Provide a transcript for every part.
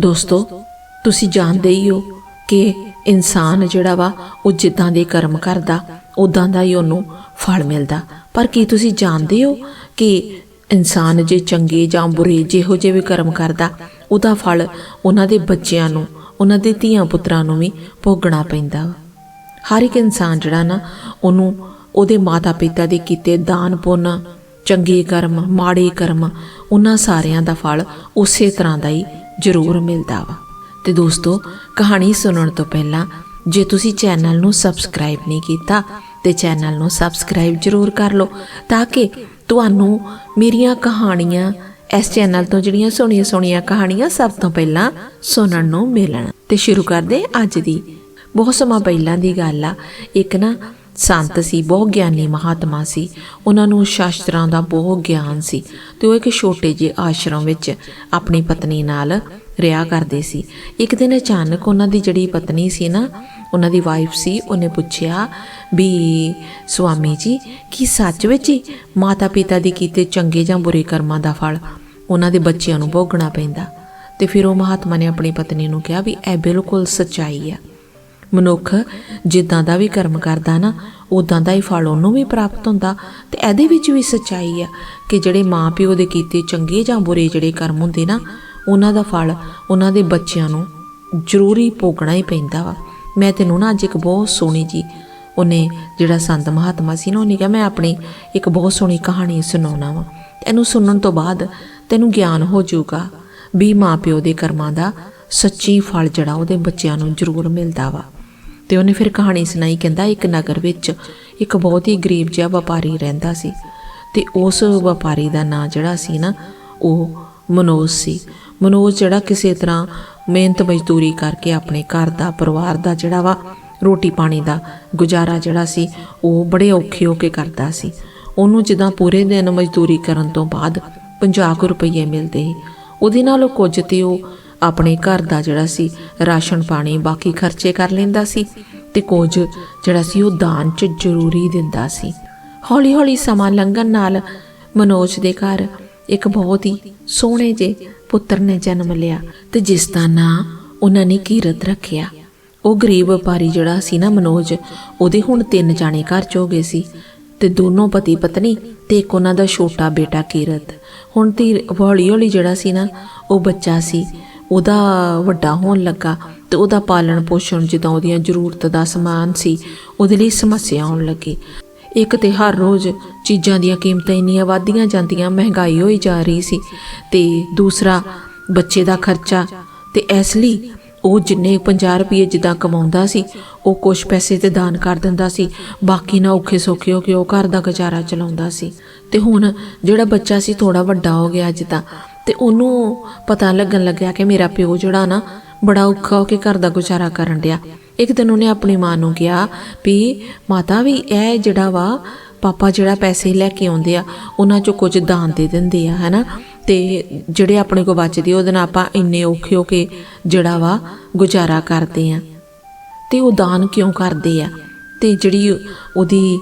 ਦੋਸਤੋ, ਤੁਸੀਂ ਜਾਣਦੇ ਹੀ ਹੋ ਕਿ ਇਨਸਾਨ ਜਿਹੜਾ ਵਾ, ਉਹ ਜਿੱਦਾਂ ਦੇ ਕਰਮ ਕਰਦਾ ਉਦਾਂ ਦਾ ਹੀ ਉਹਨੂੰ ਫਲ ਮਿਲਦਾ। ਪਰ ਕੀ ਤੁਸੀਂ ਜਾਣਦੇ ਹੋ ਕਿ ਇਨਸਾਨ ਜੇ ਚੰਗੇ ਜਾਂ ਬੁਰੇ ਜਿਹੋ ਜਿਹੇ ਵੀ ਕਰਮ ਕਰਦਾ, ਉਹਦਾ ਫਲ ਉਹਨਾਂ ਦੇ ਬੱਚਿਆਂ ਨੂੰ, ਉਹਨਾਂ ਦੇ ਧੀਆਂ ਪੁੱਤਰਾਂ ਨੂੰ ਵੀ ਭੋਗਣਾ ਪੈਂਦਾ ਵਾ। ਹਰ ਇੱਕ ਇਨਸਾਨ ਜਿਹੜਾ ਨਾ, ਉਹਨੂੰ ਉਹਦੇ ਮਾਤਾ ਪਿਤਾ ਦੇ ਕੀਤੇ ਦਾਨ ਪੁੰਨ, ਚੰਗੇ ਕਰਮ, ਮਾੜੇ ਕਰਮ, ਉਹਨਾਂ ਸਾਰਿਆਂ ਦਾ ਫਲ ਉਸੇ ਤਰ੍ਹਾਂ ਦਾ ਹੀ ਜ਼ਰੂਰ ਮਿਲਦਾ ਵਾ। ਤੇ ਦੋਸਤੋ, ਕਹਾਣੀ ਸੁਣਨ ਤੋਂ ਪਹਿਲਾਂ ਜੇ ਤੁਸੀਂ ਚੈਨਲ ਨੂੰ ਸਬਸਕ੍ਰਾਈਬ ਨਹੀਂ ਕੀਤਾ ਤੇ ਚੈਨਲ ਨੂੰ ਸਬਸਕ੍ਰਾਈਬ ਜ਼ਰੂਰ ਕਰ ਲਓ ਤਾਂ ਕਿ ਤੁਹਾਨੂੰ ਮੇਰੀਆਂ ਕਹਾਣੀਆਂ, ਇਸ ਚੈਨਲ ਤੋਂ ਜਿਹੜੀਆਂ ਸੋਹਣੀਆਂ ਸੋਹਣੀਆਂ ਕਹਾਣੀਆਂ ਸਭ ਤੋਂ ਪਹਿਲਾਂ ਸੁਣਨ ਨੂੰ ਮਿਲਣ। ਤੇ ਸ਼ੁਰੂ ਕਰਦੇ ਅੱਜ ਦੀ। ਬਹੁਤ ਸਮਾਂ ਪਹਿਲਾਂ ਦੀ ਗੱਲ ਆ। ਇੱਕ ਨਾ ਸੰਤ ਸੀ, ਬਹੁਤ ਗਿਆਨੀ ਮਹਾਤਮਾ ਸੀ। ਉਹਨਾਂ ਨੂੰ ਸ਼ਾਸਤਰਾਂ ਦਾ ਬਹੁਤ ਗਿਆਨ ਸੀ ਤੇ ਉਹ ਇੱਕ ਛੋਟੇ ਜਿਹੇ ਆਸ਼ਰਮ ਵਿੱਚ ਆਪਣੀ ਪਤਨੀ ਨਾਲ ਰਿਹਾ ਕਰਦੇ ਸੀ। ਇੱਕ ਦਿਨ ਅਚਾਨਕ ਉਹਨਾਂ ਦੀ ਜਿਹੜੀ ਪਤਨੀ ਸੀ ਨਾ, ਉਹਨਾਂ ਦੀ ਵਾਈਫ ਸੀ, ਉਹਨੇ ਪੁੱਛਿਆ ਵੀ, ਸੁਆਮੀ ਜੀ, ਕੀ ਸੱਚ ਵਿੱਚ ਹੀ ਮਾਤਾ ਪਿਤਾ ਦੀ ਕੀਤੇ ਚੰਗੇ ਜਾਂ ਬੁਰੇ ਕਰਮਾਂ ਦਾ ਫਲ ਉਹਨਾਂ ਦੇ ਬੱਚਿਆਂ ਨੂੰ ਭੋਗਣਾ ਪੈਂਦਾ। ਤੇ ਫਿਰ ਉਹ ਮਹਾਤਮਾ ਨੇ ਆਪਣੀ ਪਤਨੀ ਨੂੰ ਕਿਹਾ ਵੀ, ਇਹ ਬਿਲਕੁਲ ਸੱਚਾਈ ਆ। ਮਨੁੱਖ ਜਿੱਦਾਂ ਦਾ ਵੀ ਕਰਮ ਕਰਦਾ ਨਾ ਉਦਾਂ ਦਾ ਹੀ ਫਲ ਉਹਨੂੰ ਵੀ ਪ੍ਰਾਪਤ ਹੁੰਦਾ। ਤੇ ਇਹਦੇ ਵਿੱਚ ਵੀ ਸੱਚਾਈ ਆ ਕਿ ਜਿਹੜੇ ਮਾਪਿਓ ਦੇ ਕੀਤੇ ਚੰਗੇ ਜਾਂ ਬੁਰੇ ਜਿਹੜੇ ਕਰਮ ਹੁੰਦੇ ਨਾ, ਉਹਨਾਂ ਦਾ ਫਲ ਉਹਨਾਂ ਦੇ ਬੱਚਿਆਂ ਨੂੰ ਜ਼ਰੂਰੀ ਭੋਗਣਾ ਹੀ ਪੈਂਦਾ ਵਾ। ਮੈਂ ਤੈਨੂੰ ਨਾ ਅੱਜ ਇੱਕ ਬਹੁਤ ਸੋਹਣੀ ਜੀ, ਉਹਨੇ ਜਿਹੜਾ ਸੰਤ ਮਹਾਤਮਾ ਸੀ ਨਾ, ਉਹਨੇ ਕਿਹਾ, ਮੈਂ ਆਪਣੀ ਇੱਕ ਬਹੁਤ ਸੋਹਣੀ ਕਹਾਣੀ ਸੁਣਾਉਣਾ ਵਾ। ਇਹਨੂੰ ਸੁਣਨ ਤੋਂ ਬਾਅਦ ਤੈਨੂੰ ਗਿਆਨ ਹੋ ਜਾਊਗਾ ਵੀ ਮਾਪਿਓ ਦੇ ਕਰਮਾਂ ਦਾ ਸੱਚੀ ਫਲ ਜਿਹੜਾ ਉਹਦੇ ਬੱਚਿਆਂ ਨੂੰ ਜ਼ਰੂਰ ਮਿਲਦਾ ਵਾ। ਤੇ ਉਹਨੇ ਫਿਰ ਕਹਾਣੀ ਸੁਣਾਈ, ਕਹਿੰਦਾ ਇੱਕ ਨਗਰ ਵਿੱਚ ਇੱਕ ਬਹੁਤ ਹੀ ਗਰੀਬ ਜਿਹਾ ਵਪਾਰੀ ਰਹਿੰਦਾ ਸੀ ਤੇ ਉਸ ਵਪਾਰੀ ਦਾ ਨਾਂ ਜਿਹੜਾ ਸੀ ਨਾ, ਉਹ ਮਨੋਜ ਸੀ। ਮਨੋਜ ਜਿਹੜਾ ਕਿਸੇ ਤਰ੍ਹਾਂ ਮਿਹਨਤ ਮਜ਼ਦੂਰੀ ਕਰਕੇ ਆਪਣੇ ਘਰ ਦਾ, ਪਰਿਵਾਰ ਦਾ ਜਿਹੜਾ ਵਾ, ਰੋਟੀ ਪਾਣੀ ਦਾ ਗੁਜ਼ਾਰਾ ਜਿਹੜਾ ਸੀ, ਉਹ ਬੜੇ ਔਖੇ ਹੋ ਕੇ ਕਰਦਾ ਸੀ। ਉਹਨੂੰ ਜਿੱਦਾਂ ਪੂਰੇ ਦਿਨ ਮਜ਼ਦੂਰੀ ਕਰਨ ਤੋਂ ਬਾਅਦ 50 ਰੁਪਏ ਮਿਲਦੇ ਸੀ। ਉਹਦੇ ਨਾਲ ਕੁਝ ਤੇ ਉਹ ਆਪਣੇ ਘਰ ਦਾ ਜਿਹੜਾ ਸੀ, ਰਾਸ਼ਨ ਪਾਣੀ ਬਾਕੀ ਖਰਚੇ ਕਰ ਲੈਂਦਾ ਸੀ ਤੇ ਕੁਝ ਜਿਹੜਾ ਸੀ ਉਹ ਦਾਨ 'ਚ ਜ਼ਰੂਰੀ ਦਿੰਦਾ ਸੀ। ਹੌਲੀ ਹੌਲੀ ਸਮਾਂ ਲੰਘਣ ਨਾਲ ਮਨੋਜ ਦੇ ਘਰ ਇੱਕ ਬਹੁਤ ਹੀ ਸੋਹਣੇ ਜੇ ਪੁੱਤਰ ਨੇ ਜਨਮ ਲਿਆ ਤੇ ਜਿਸ ਦਾ ਨਾਂ ਉਹਨਾਂ ਨੇ ਕੀਰਤ ਰੱਖਿਆ। ਉਹ ਗਰੀਬ ਵਪਾਰੀ ਜਿਹੜਾ ਸੀ ਨਾ ਮਨੋਜ, ਉਹਦੇ ਹੁਣ ਤਿੰਨ ਜਾਣੇ ਘਰ ਚ ਹੋ ਗਏ ਸੀ ਤੇ ਦੋਨੋਂ ਪਤੀ ਪਤਨੀ ਤੇ ਇੱਕ ਉਹਨਾਂ ਦਾ ਛੋਟਾ ਬੇਟਾ ਕੀਰਤ। ਹੁਣ ਤੇ ਹੌਲੀ ਹੌਲੀ ਜਿਹੜਾ ਸੀ ਨਾ ਉਹ ਬੱਚਾ ਸੀ ਉਹਦਾ ਵੱਡਾ ਹੋਣ ਲੱਗਾ ਤੇ ਉਹਦਾ ਪਾਲਣ ਪੋਸ਼ਣ ਜਿੱਦਾਂ ਉਹਦੀਆਂ ਜ਼ਰੂਰਤ ਦਾ ਸਮਾਨ ਸੀ, ਉਹਦੇ ਲਈ ਸਮੱਸਿਆ ਆਉਣ ਲੱਗੀ। ਇੱਕ ਤੇ ਹਰ ਰੋਜ਼ ਚੀਜ਼ਾਂ ਦੀਆਂ ਕੀਮਤਾਂ ਇੰਨੀਆਂ ਵਧਦੀਆਂ ਜਾਂਦੀਆਂ, ਮਹਿੰਗਾਈ ਹੋਈ ਜਾ ਰਹੀ ਸੀ ਤੇ ਦੂਸਰਾ ਬੱਚੇ ਦਾ ਖਰਚਾ ਤੇ ਇਸ ਲਈ ਉਹ ਜਿੰਨੇ 50 ਰੁਪਏ ਜਿੱਦਾਂ ਕਮਾਉਂਦਾ ਸੀ, ਉਹ ਕੁਝ ਪੈਸੇ ਤੇ ਦਾਨ ਕਰ ਦਿੰਦਾ ਸੀ, ਬਾਕੀ ਨਾ ਔਖੇ ਸੌਖੇ ਹੋ ਕੇ ਉਹ ਘਰ ਦਾ ਗੁਜ਼ਾਰਾ ਚਲਾਉਂਦਾ ਸੀ। ਤੇ ਹੁਣ ਜਿਹੜਾ ਬੱਚਾ ਸੀ ਥੋੜਾ ਵੱਡਾ ਹੋ ਗਿਆ ਜਿੱਦਾਂ ਤੇ ਉਹਨੂੰ ਪਤਾ ਲੱਗਣ ਲੱਗਿਆ ਕਿ ਮੇਰਾ ਪਿਓ ਜਿਹੜਾ ਨਾ ਬੜਾ ਔਖਾ ਹੋ ਕੇ ਘਰ ਦਾ ਗੁਜ਼ਾਰਾ ਕਰਨ ਡਿਆ। ਇੱਕ ਦਿਨ ਉਹਨੇ ਆਪਣੀ ਮਾਂ ਨੂੰ ਕਿਹਾ ਵੀ, ਮਾਤਾ ਵੀ, ਇਹ ਜਿਹੜਾ ਵਾ, ਪਾਪਾ ਜਿਹੜਾ ਪੈਸੇ ਲੈ ਕੇ ਆਉਂਦੇ ਆ, ਉਹਨਾਂ ਚੋਂ ਕੁਝ ਦਾਨ ਦੇ ਦਿੰਦੇ ਆ, ਹੈਨਾ? ਤੇ ਜਿਹੜੇ ਆਪਣੇ ਕੋ ਬਚਦੇ, ਉਹਦੇ ਨਾਲ ਆਪਾਂ ਇੰਨੇ ਔਖੇ ਹੋ ਕੇ ਜਿਹੜਾ ਵਾ ਗੁਜ਼ਾਰਾ ਕਰਦੇ ਆ। ਤੇ ਉਹ ਦਾਨ ਕਿਉਂ ਕਰਦੇ ਆ? ਤੇ ਜਿਹੜੀ ਉਹਦੀ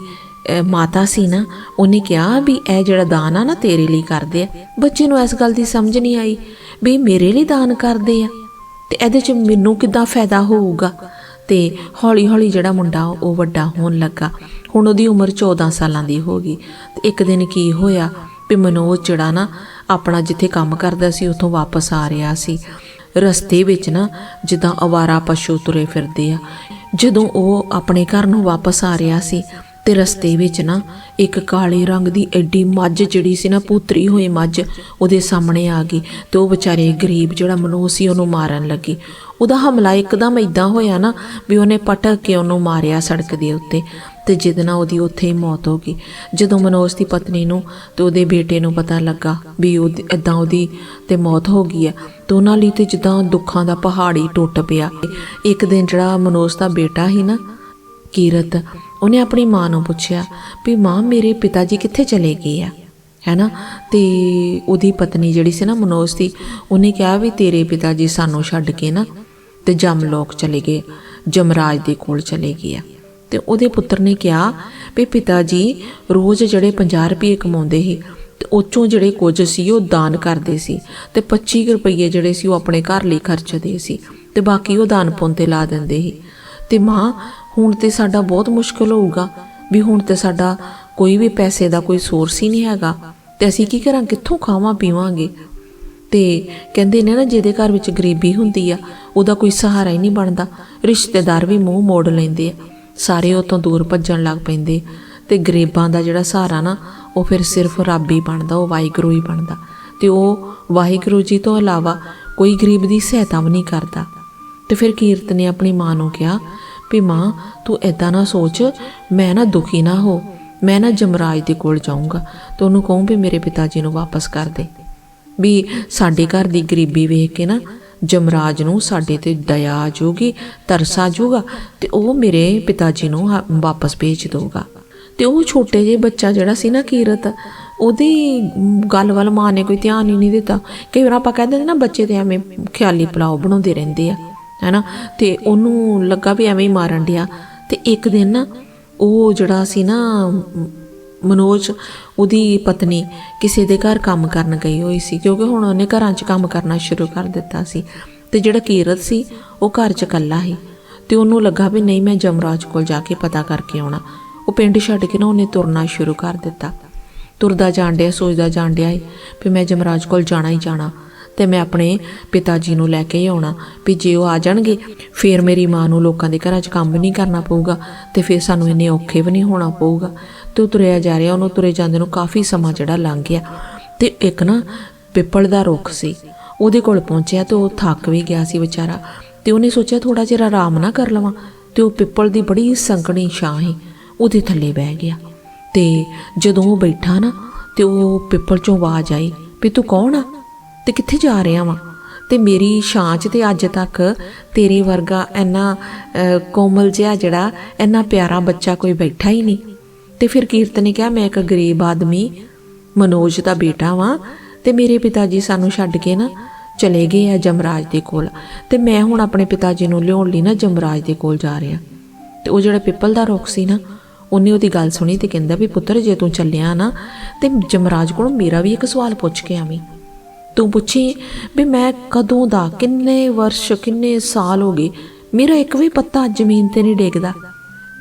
ਮਾਤਾ ਸੀ ਨਾ, ਉਹਨੇ ਕਿਹਾ ਵੀ ਇਹ ਜਿਹੜਾ ਦਾਨ ਆ ਨਾ ਤੇਰੇ ਲਈ ਕਰਦੇ ਆ। ਬੱਚੇ ਨੂੰ ਇਸ ਗੱਲ ਦੀ ਸਮਝ ਨਹੀਂ ਆਈ ਵੀ ਮੇਰੇ ਲਈ ਦਾਨ ਕਰਦੇ ਆ। ਤੇ ਇਹਦੇ ਚ ਮੈਨੂੰ ਕਿੱਦਾਂ ਫਾਇਦਾ ਹੋਊਗਾ? ਤੇ ਹੌਲੀ ਹੌਲੀ ਜਿਹੜਾ ਮੁੰਡਾ ਉਹ ਵੱਡਾ ਹੋਣ ਲੱਗਾ। ਹੁਣ ਉਹਦੀ ਉਮਰ 14 ਸਾਲਾਂ ਦੀ ਹੋ ਗਈ। ਤੇ ਇੱਕ ਦਿਨ ਕੀ ਹੋਇਆ ਵੀ ਮਨੋਜ ਜਿਹੜਾ ਨਾ ਆਪਣਾ ਜਿੱਥੇ ਕੰਮ ਕਰਦਾ ਸੀ, ਉੱਥੋਂ ਵਾਪਸ ਆ ਰਿਹਾ ਸੀ। ਰਸਤੇ ਵਿੱਚ ਨਾ ਜਿੱਦਾਂ ਅਵਾਰਾ ਪਸ਼ੂ ਤੁਰੇ ਫਿਰਦੇ ਆ। ਜਦੋਂ ਉਹ ਆਪਣੇ ਘਰ ਨੂੰ ਵਾਪਸ ਆ ਰਿਹਾ ਸੀ ਤੇ ਰਸਤੇ ਵਿੱਚ ਨਾ ਇੱਕ ਕਾਲੇ ਰੰਗ ਦੀ ਐਡੀ ਮੱਝ ਜਿਹੜੀ ਸੀ ਨਾ ਪੁੱਤਰੀ ਹੋਈ ਮੱਝ ਉਹਦੇ ਸਾਹਮਣੇ ਆ ਗਈ ਤੇ ਉਹ ਵਿਚਾਰੇ ਗਰੀਬ ਜਿਹੜਾ ਮਨੋਜ ਸੀ ਉਹਨੂੰ ਮਾਰਨ ਲੱਗੀ। ਉਹਦਾ ਹਮਲਾ ਇੱਕਦਮ ਇਦਾਂ ਹੋਇਆ ਨਾ ਵੀ ਉਹਨੇ ਪਟਕ ਕੇ ਉਹਨੂੰ ਮਾਰਿਆ ਸੜਕ ਦੇ ਉੱਤੇ ਤੇ ਜਿਹਦੇ ਨਾਲ ਉਹਦੀ ਉੱਥੇ ਹੀ ਮੌਤ ਹੋ ਗਈ। ਜਦੋਂ ਮਨੋਜ ਦੀ ਪਤਨੀ ਨੂੰ ਤੇ ਉਹਦੇ ਬੇਟੇ ਨੂੰ ਪਤਾ ਲੱਗਾ ਵੀ ਉਹ ਇਦਾਂ ਉਹਦੀ ਤੇ ਮੌਤ ਹੋ ਗਈ ਹੈ ਤੇ ਉਹਨਾਂ ਲਈ ਤੇ ਜਿੱਦਾਂ ਦੁੱਖਾਂ ਦਾ ਪਹਾੜ ਹੀ ਟੁੱਟ ਪਿਆ। ਇੱਕ ਦਿਨ ਜਿਹੜਾ ਮਨੋਜ ਦਾ ਬੇਟਾ ਸੀ ਨਾ ਕੀਰਤ, ਉਹਨੇ ਆਪਣੀ ਮਾਂ ਨੂੰ ਪੁੱਛਿਆ ਵੀ ਮਾਂ, ਮੇਰੇ ਪਿਤਾ ਜੀ ਕਿੱਥੇ ਚਲੇ ਗਏ ਆ? ਹੈਨਾ? ਤੇ ਉਹਦੀ ਪਤਨੀ ਜਿਹੜੀ ਸੀ ਨਾ ਮਨੋਜ ਦੀ, ਉਹਨੇ ਕਿਹਾ ਵੀ ਤੇਰੇ ਪਿਤਾ ਜੀ ਸਾਨੂੰ ਛੱਡ ਕੇ ਨਾ ਤੇ ਜਮਲੋਕ ਚਲੇ ਗਏ, ਜਮਰਾਜ ਦੇ ਕੋਲ ਚਲੇ ਗਏ ਆ। ਤੇ ਉਹਦੇ ਪੁੱਤਰ ਨੇ ਕਿਹਾ ਵੀ ਪਿਤਾ ਜੀ, ਰੋਜ਼ ਜਿਹੜੇ 50 ਰੁਪਏ ਕਮਾਉਂਦੇ ਸੀ, ਤੇ ਉਹ 'ਚੋਂ ਜਿਹੜੇ ਕੁਝ ਸੀ, ਉਹ ਦਾਨ ਕਰਦੇ ਸੀ ਤੇ 25 ਕੁ ਰੁਪਏ ਜਿਹੜੇ ਸੀ, ਉਹ ਆਪਣੇ ਘਰ ਲਈ ਖਰਚਦੇ ਸੀ ਤੇ ਬਾਕੀ ਉਹ ਦਾਨ ਪੁੰਨ ਤੇ ਲਾ ਦਿੰਦੇ ਸੀ। ਤੇ ਮਾਂ ਹੁਣ ਤੇ ਸਾਡਾ ਬਹੁਤ ਮੁਸ਼ਕਲ ਹੋਊਗਾ ਵੀ ਹੁਣ ਤੇ ਸਾਡਾ ਕੋਈ ਵੀ ਪੈਸੇ ਦਾ ਕੋਈ ਸੋਰਸ ਹੀ ਨਹੀਂ ਹੈਗਾ। ਤੇ ਅਸੀਂ ਕੀ ਕਰਾਂ, ਕਿੱਥੋਂ ਖਾਵਾਂ, ਪੀਵਾਂਗੇ? ਤੇ ਕਹਿੰਦੇ ਨੇ ਨਾ, ਜਿਹਦੇ ਘਰ ਵਿੱਚ ਗਰੀਬੀ ਹੁੰਦੀ ਆ, ਉਹਦਾ ਕੋਈ ਸਹਾਰਾ ਹੀ ਨਹੀਂ ਬਣਦਾ। ਰਿਸ਼ਤੇਦਾਰ ਵੀ ਮੂੰਹ ਮੋੜ ਲੈਂਦੇ ਆ। ਸਾਰੇ ਉਹ ਤੋਂ ਦੂਰ ਭੱਜਣ ਲੱਗ ਪੈਂਦੇ। ਤੇ ਗਰੀਬਾਂ ਦਾ ਜਿਹੜਾ ਸਹਾਰਾ ਨਾ, ਉਹ ਫਿਰ ਸਿਰਫ ਰੱਬ ਹੀ ਬਣਦਾ, ਉਹ ਵਾਹਿਗੁਰੂ ਹੀ ਬਣਦਾ। ਤੇ ਉਹ ਵਾਹਿਗੁਰੂ ਜੀ ਤੋਂ ਇਲਾਵਾ ਕੋਈ ਗਰੀਬ ਦੀ ਸਹਾਇਤਾ ਵੀ ਨਹੀਂ ਕਰਦਾ। ਤੇ ਫਿਰ ਕੀਰਤ ਨੇ ਆਪਣੀ ਮਾਂ ਨੂੰ ਕਿਹਾ ਵੀ ਮਾਂ, ਤੂੰ ਐਦਾਂ ਨਾ ਸੋਚ, ਮੈਂ ਨਾ ਦੁਖੀ ਨਾ ਹੋ, ਮੈਂ ਨਾ ਜਮਰਾਜ ਦੇ ਕੋਲ ਜਾਊਂਗਾ, ਤੇ ਉਹਨੂੰ ਕਹੂੰ ਵੀ ਮੇਰੇ ਪਿਤਾ ਜੀ ਨੂੰ ਵਾਪਸ ਕਰ ਦੇ। ਵੀ ਸਾਡੇ ਘਰ ਦੀ ਗਰੀਬੀ ਵੇਖ ਕੇ ਨਾ ਜਮਰਾਜ ਨੂੰ ਸਾਡੇ ਤੇ ਦਇਆ ਆ ਜਾਊਗੀ, ਤਰਸ ਆ ਜਾਊਗਾ, ਤੇ ਉਹ ਮੇਰੇ ਪਿਤਾ ਜੀ ਨੂੰ ਹਾ- ਵਾਪਸ ਭੇਜ ਦੇਊਗਾ। ਤੇ ਉਹ ਛੋਟੇ ਜਿਹੇ ਬੱਚਾ ਜਿਹੜਾ ਸੀ ਨਾ ਕੀਰਤ, ਉਹਦੀ ਗੱਲ ਵੱਲ ਮਾਂ ਨੇ ਕੋਈ ਧਿਆਨ ਹੀ ਨਹੀਂ ਦਿੱਤਾ। ਕਈ ਵਾਰ ਆਪਾਂ ਕਹਿੰਦੇ ਨੇ ਨਾ ਬੱਚੇ ਤੇ ਐਵੇਂ ਖਿਆਲੀ ਪਲਾਓ ਬਣਾਉਂਦੇ ਰਹਿੰਦੇ ਆ। ਹੈਨਾ? ਤੇ ਉਹਨੂੰ ਲੱਗਾ ਵੀ ਐਵੇਂ ਹੀ ਮਾਰਨ ਡਿਆ। ਤੇ ਇੱਕ ਦਿਨ ਨਾ ਉਹ ਜਿਹੜਾ ਸੀ ਨਾ, ਮਨੋਜ, ਉਹਦੀ ਪਤਨੀ ਕਿਸੇ ਦੇ ਘਰ ਕੰਮ ਕਰਨ ਗਈ ਹੋਈ ਸੀ, ਕਿਉਂਕਿ ਹੁਣ ਉਹਨੇ ਘਰਾਂ 'ਚ ਕੰਮ ਕਰਨਾ ਸ਼ੁਰੂ ਕਰ ਦਿੱਤਾ ਸੀ। ਤੇ ਜਿਹੜਾ ਕੀਰਤ ਸੀ, ਉਹ ਘਰ 'ਚ ਇਕੱਲਾ ਸੀ। ਤੇ ਉਹਨੂੰ ਲੱਗਾ ਵੀ ਨਹੀਂ, ਮੈਂ ਜਮਰਾਜ ਕੋਲ ਜਾ ਕੇ ਪਤਾ ਕਰਕੇ ਆਉਣਾ। ਉਹ ਪਿੰਡ ਛੱਡ ਕੇ ਨਾ ਉਹਨੇ ਤੁਰਨਾ ਸ਼ੁਰੂ ਕਰ ਦਿੱਤਾ। ਤੁਰਦਾ ਜਾਣ ਡਿਆ, ਸੋਚਦਾ ਜਾਣ ਡਿਆ ਵੀ ਮੈਂ ਜਮਰਾਜ ਕੋਲ ਜਾਣਾ ਹੀ ਜਾਣਾ। ਤੇ ਮੈਂ ਆਪਣੇ ਪਿਤਾ ਜੀ ਨੂੰ ਲੈ ਕੇ ਹੀ ਆਉਣਾ ਵੀ ਜੇ ਉਹ ਆ ਜਾਣਗੇ, ਫਿਰ ਮੇਰੀ ਮਾਂ ਨੂੰ ਲੋਕਾਂ ਦੇ ਘਰਾਂ 'ਚ ਕੰਮ ਵੀ ਨਹੀਂ ਕਰਨਾ ਪਊਗਾ ਤੇ ਫਿਰ ਸਾਨੂੰ ਇੰਨੇ ਔਖੇ ਵੀ ਨਹੀਂ ਹੋਣਾ ਪਊਗਾ। ਤੇ ਉਹ ਤੁਰਿਆ ਜਾ ਰਿਹਾ, ਉਹਨੂੰ ਤੁਰੇ ਜਾਂਦੇ ਨੂੰ ਕਾਫੀ ਸਮਾਂ ਜਿਹੜਾ ਲੰਘ ਗਿਆ। ਤੇ ਇੱਕ ਨਾ ਪਿੱਪਲ ਦਾ ਰੁੱਖ ਸੀ, ਉਹਦੇ ਕੋਲ ਪਹੁੰਚਿਆ ਤੇ ਉਹ ਥੱਕ ਵੀ ਗਿਆ ਸੀ ਵਿਚਾਰਾ। ਤੇ ਉਹਨੇ ਸੋਚਿਆ ਥੋੜਾ ਜਿਹਾ ਆਰਾਮ ਨਾ ਕਰ ਲਵਾਂ, ਤੇ ਉਹ ਪਿੱਪਲ ਦੀ ਬੜੀ ਸੰਕਣੀ ਛਾਂ ਸੀ, ਉਹਦੇ ਥੱਲੇ ਬਹਿ ਗਿਆ। ਤੇ ਜਦੋਂ ਉਹ ਬੈਠਾ ਨਾ, ਤੇ ਉਹ ਪਿੱਪਲ ਚੋਂ ਆਵਾਜ਼ ਆਈ ਵੀ ਤੂੰ ਕੌਣ ਆ? ਤੇ ਕਿੱਥੇ ਜਾ ਰਿਹਾ ਵਾਂ? ਤੇ ਮੇਰੀ ਛਾਂ 'ਚ ਤੇ ਅੱਜ ਤੱਕ ਤੇਰੇ ਵਰਗਾ ਇੰਨਾ ਕੋਮਲ ਜਿਹਾ ਜਿਹੜਾ ਇੰਨਾ ਪਿਆਰਾ ਬੱਚਾ ਕੋਈ ਬੈਠਾ ਹੀ ਨਹੀਂ। ਤੇ ਫਿਰ ਕੀਰਤ ਨੇ ਕਿਹਾ, ਮੈਂ ਇੱਕ ਗਰੀਬ ਆਦਮੀ, ਮਨੋਜ ਦਾ ਬੇਟਾ ਵਾਂ, ਤੇ ਮੇਰੇ ਪਿਤਾ ਜੀ ਸਾਨੂੰ ਛੱਡ ਕੇ ਨਾ ਚਲੇ ਗਏ ਆ ਜਮਰਾਜ ਦੇ ਕੋਲ। ਤੇ ਮੈਂ ਹੁਣ ਆਪਣੇ ਪਿਤਾ ਜੀ ਨੂੰ ਲਿਆਉਣ ਲਈ ਨਾ ਜਮਰਾਜ ਦੇ ਕੋਲ ਜਾ ਰਿਹਾ। ਤੇ ਉਹ ਜਿਹੜਾ ਪਿੱਪਲ ਦਾ ਰੁੱਖ ਸੀ ਨਾ, ਉਹਨੇ ਉਹਦੀ ਗੱਲ ਸੁਣੀ ਤੇ ਕਹਿੰਦਾ ਵੀ ਪੁੱਤਰ, ਜੇ ਤੂੰ ਚੱਲਿਆ ਨਾ, ਤੇ ਜਮਰਾਜ ਕੋਲੋਂ ਮੇਰਾ ਵੀ ਇੱਕ ਸਵਾਲ ਪੁੱਛ ਕੇ ਆਵੀਂ। ਤੂੰ ਪੁੱਛੀ ਵੀ ਮੈਂ ਕਦੋਂ ਦਾ, ਕਿੰਨੇ ਵਰਸ਼, ਕਿੰਨੇ ਸਾਲ ਹੋ ਗਏ? ਮੇਰਾ ਇੱਕ ਵੀ ਪੱਤਾ ਜ਼ਮੀਨ ਤੇ ਨਹੀਂ ਡੇਗਦਾ।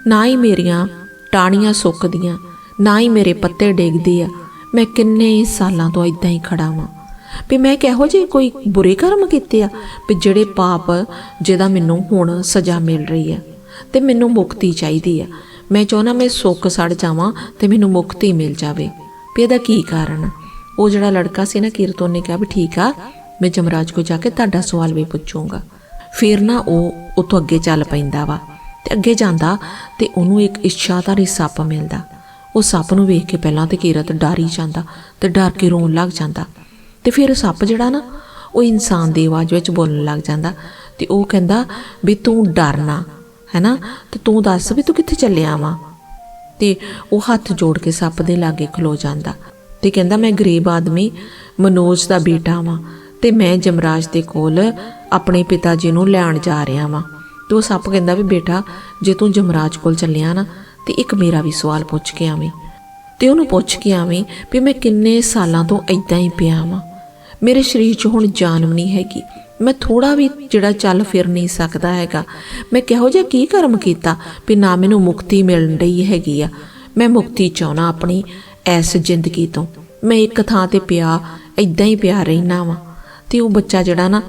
ਨਾ ਹੀ ਮੇਰੀਆਂ ਟਾਹਣੀਆਂ ਸੁੱਕਦੀਆਂ, ਨਾ ਹੀ ਮੇਰੇ ਪੱਤੇ ਡੇਗਦੇ ਆ। ਮੈਂ ਕਿੰਨੇ ਸਾਲਾਂ ਤੋਂ ਇਦਾਂ ਹੀ ਖੜਾ ਵਾਂ। ਵੀ ਮੈਂ ਕਿਹੋ ਜਿਹੇ ਕੋਈ ਬੁਰੇ ਕਰਮ ਕੀਤੇ ਆ, ਵੀ ਜਿਹੜੇ ਪਾਪ ਜਿਹਦਾ ਮੈਨੂੰ ਹੁਣ ਸਜ਼ਾ ਮਿਲ ਰਹੀ ਆ ਤੇ ਮੈਨੂੰ ਮੁਕਤੀ ਚਾਹੀਦੀ ਆ। ਮੈਂ ਚਾਹੁੰਦਾ ਮੈਂ ਸੁੱਕ ਸੜ ਜਾਵਾਂ ਤੇ ਮੈਨੂੰ ਮੁਕਤੀ ਮਿਲ ਜਾਵੇ। ਵੀ ਇਹਦਾ ਕੀ ਕਾਰਨ ਆ? ਉਹ ਜਿਹੜਾ ਲੜਕਾ ਸੀ ਨਾ ਕੀਰਤਨ ਨੇ ਕਿਹਾ ਵੀ ਠੀਕ ਆ, ਮੈਂ ਜਮਰਾਜ ਕੋ ਜਾ ਕੇ ਤੁਹਾਡਾ ਸਵਾਲ ਵੀ ਪੁੱਛੂੰਗਾ। ਫਿਰ ਨਾ ਉਹ ਉਤੋਂ ਅੱਗੇ ਚੱਲ ਪੈਂਦਾ ਵਾ ਤੇ ਅੱਗੇ ਜਾਂਦਾ ਤੇ ਉਹਨੂੰ ਇੱਕ ਇੱਛਾਧਾਰੀ ਸੱਪ ਮਿਲਦਾ। ਉਹ ਸੱਪ ਨੂੰ ਵੇਖ ਕੇ ਪਹਿਲਾਂ ਤੇ ਕੀਰਤ ਡਰ ਹੀ ਜਾਂਦਾ ਤੇ ਡਰ ਕੇ ਰੋਣ ਲੱਗ ਜਾਂਦਾ। ਤੇ ਫਿਰ ਸੱਪ ਜਿਹੜਾ ਨਾ, ਉਹ ਇਨਸਾਨ ਦੀ ਆਵਾਜ਼ ਵਿੱਚ ਬੋਲਣ ਲੱਗ ਜਾਂਦਾ ਤੇ ਉਹ ਕਹਿੰਦਾ ਵੀ ਤੂੰ ਡਰਨਾ ਹੈਨਾ? ਤੇ ਤੂੰ ਦੱਸ ਵੀ ਤੂੰ ਕਿੱਥੇ ਚੱਲਿਆ ਵਾਂ? ਤੇ ਉਹ ਹੱਥ ਜੋੜ ਕੇ ਸੱਪ ਦੇ ਲਾਗੇ ਖਲੋ ਜਾਂਦਾ। ਤੇ ਕਹਿੰਦਾ, ਮੈਂ ਗਰੀਬ ਆਦਮੀ, ਮਨੋਜ ਦਾ ਬੇਟਾ ਵਾਂ ਤੇ ਮੈਂ ਜਮਰਾਜ ਦੇ ਕੋਲ ਆਪਣੇ ਪਿਤਾ ਜੀ ਨੂੰ ਲੈਣ ਜਾ ਰਿਹਾ ਵਾਂ। ਤੇ ਉਹ ਸੱਪ ਕਹਿੰਦਾ ਵੀ, ਬੇਟਾ, ਜੇ ਤੂੰ ਜਮਰਾਜ ਕੋਲ ਚੱਲਿਆ ਨਾ, ਤੇ ਇੱਕ ਮੇਰਾ ਵੀ ਸਵਾਲ ਪੁੱਛ ਕੇ ਆਵੀਂ। ਤੇ ਉਹਨੂੰ ਪੁੱਛ ਕੇ ਆਵੀਂ ਵੀ, ਮੈਂ ਕਿੰਨੇ ਸਾਲਾਂ ਤੋਂ ਇਦਾਂ ਹੀ ਪਿਆ ਵਾਂ। ਮੇਰੇ ਸਰੀਰ 'ਚ ਹੁਣ ਜਾਨ ਵੀ ਨਹੀਂ ਹੈਗੀ। ਮੈਂ ਥੋੜਾ ਵੀ ਜਿਹੜਾ ਚੱਲ ਫਿਰ ਨਹੀਂ ਸਕਦਾ ਹੈਗਾ। ਮੈਂ ਕਿਹੋ ਜਿਹਾ ਕੀ ਕਰਮ ਕੀਤਾ ਵੀ ਨਾ ਮੈਨੂੰ ਮੁਕਤੀ ਮਿਲਣ ਡਈ ਹੈਗੀ ਆ। ਮੈਂ ਮੁਕਤੀ ਚਾਹਣਾ ਆਪਣੀ। ਐਸ ਜ਼ਿੰਦਗੀ ਤੋਂ। ਮੈਂ ਇੱਕ ਥਾਂ ਤੇ ਪਿਆ ਇਦਾਂ ਹੀ ਪਿਆ ਰਹਿਣਾ ਵਾਂ। ਤੇ ਉਹ ਬੱਚਾ ਜਿਹੜਾ ਨਾ,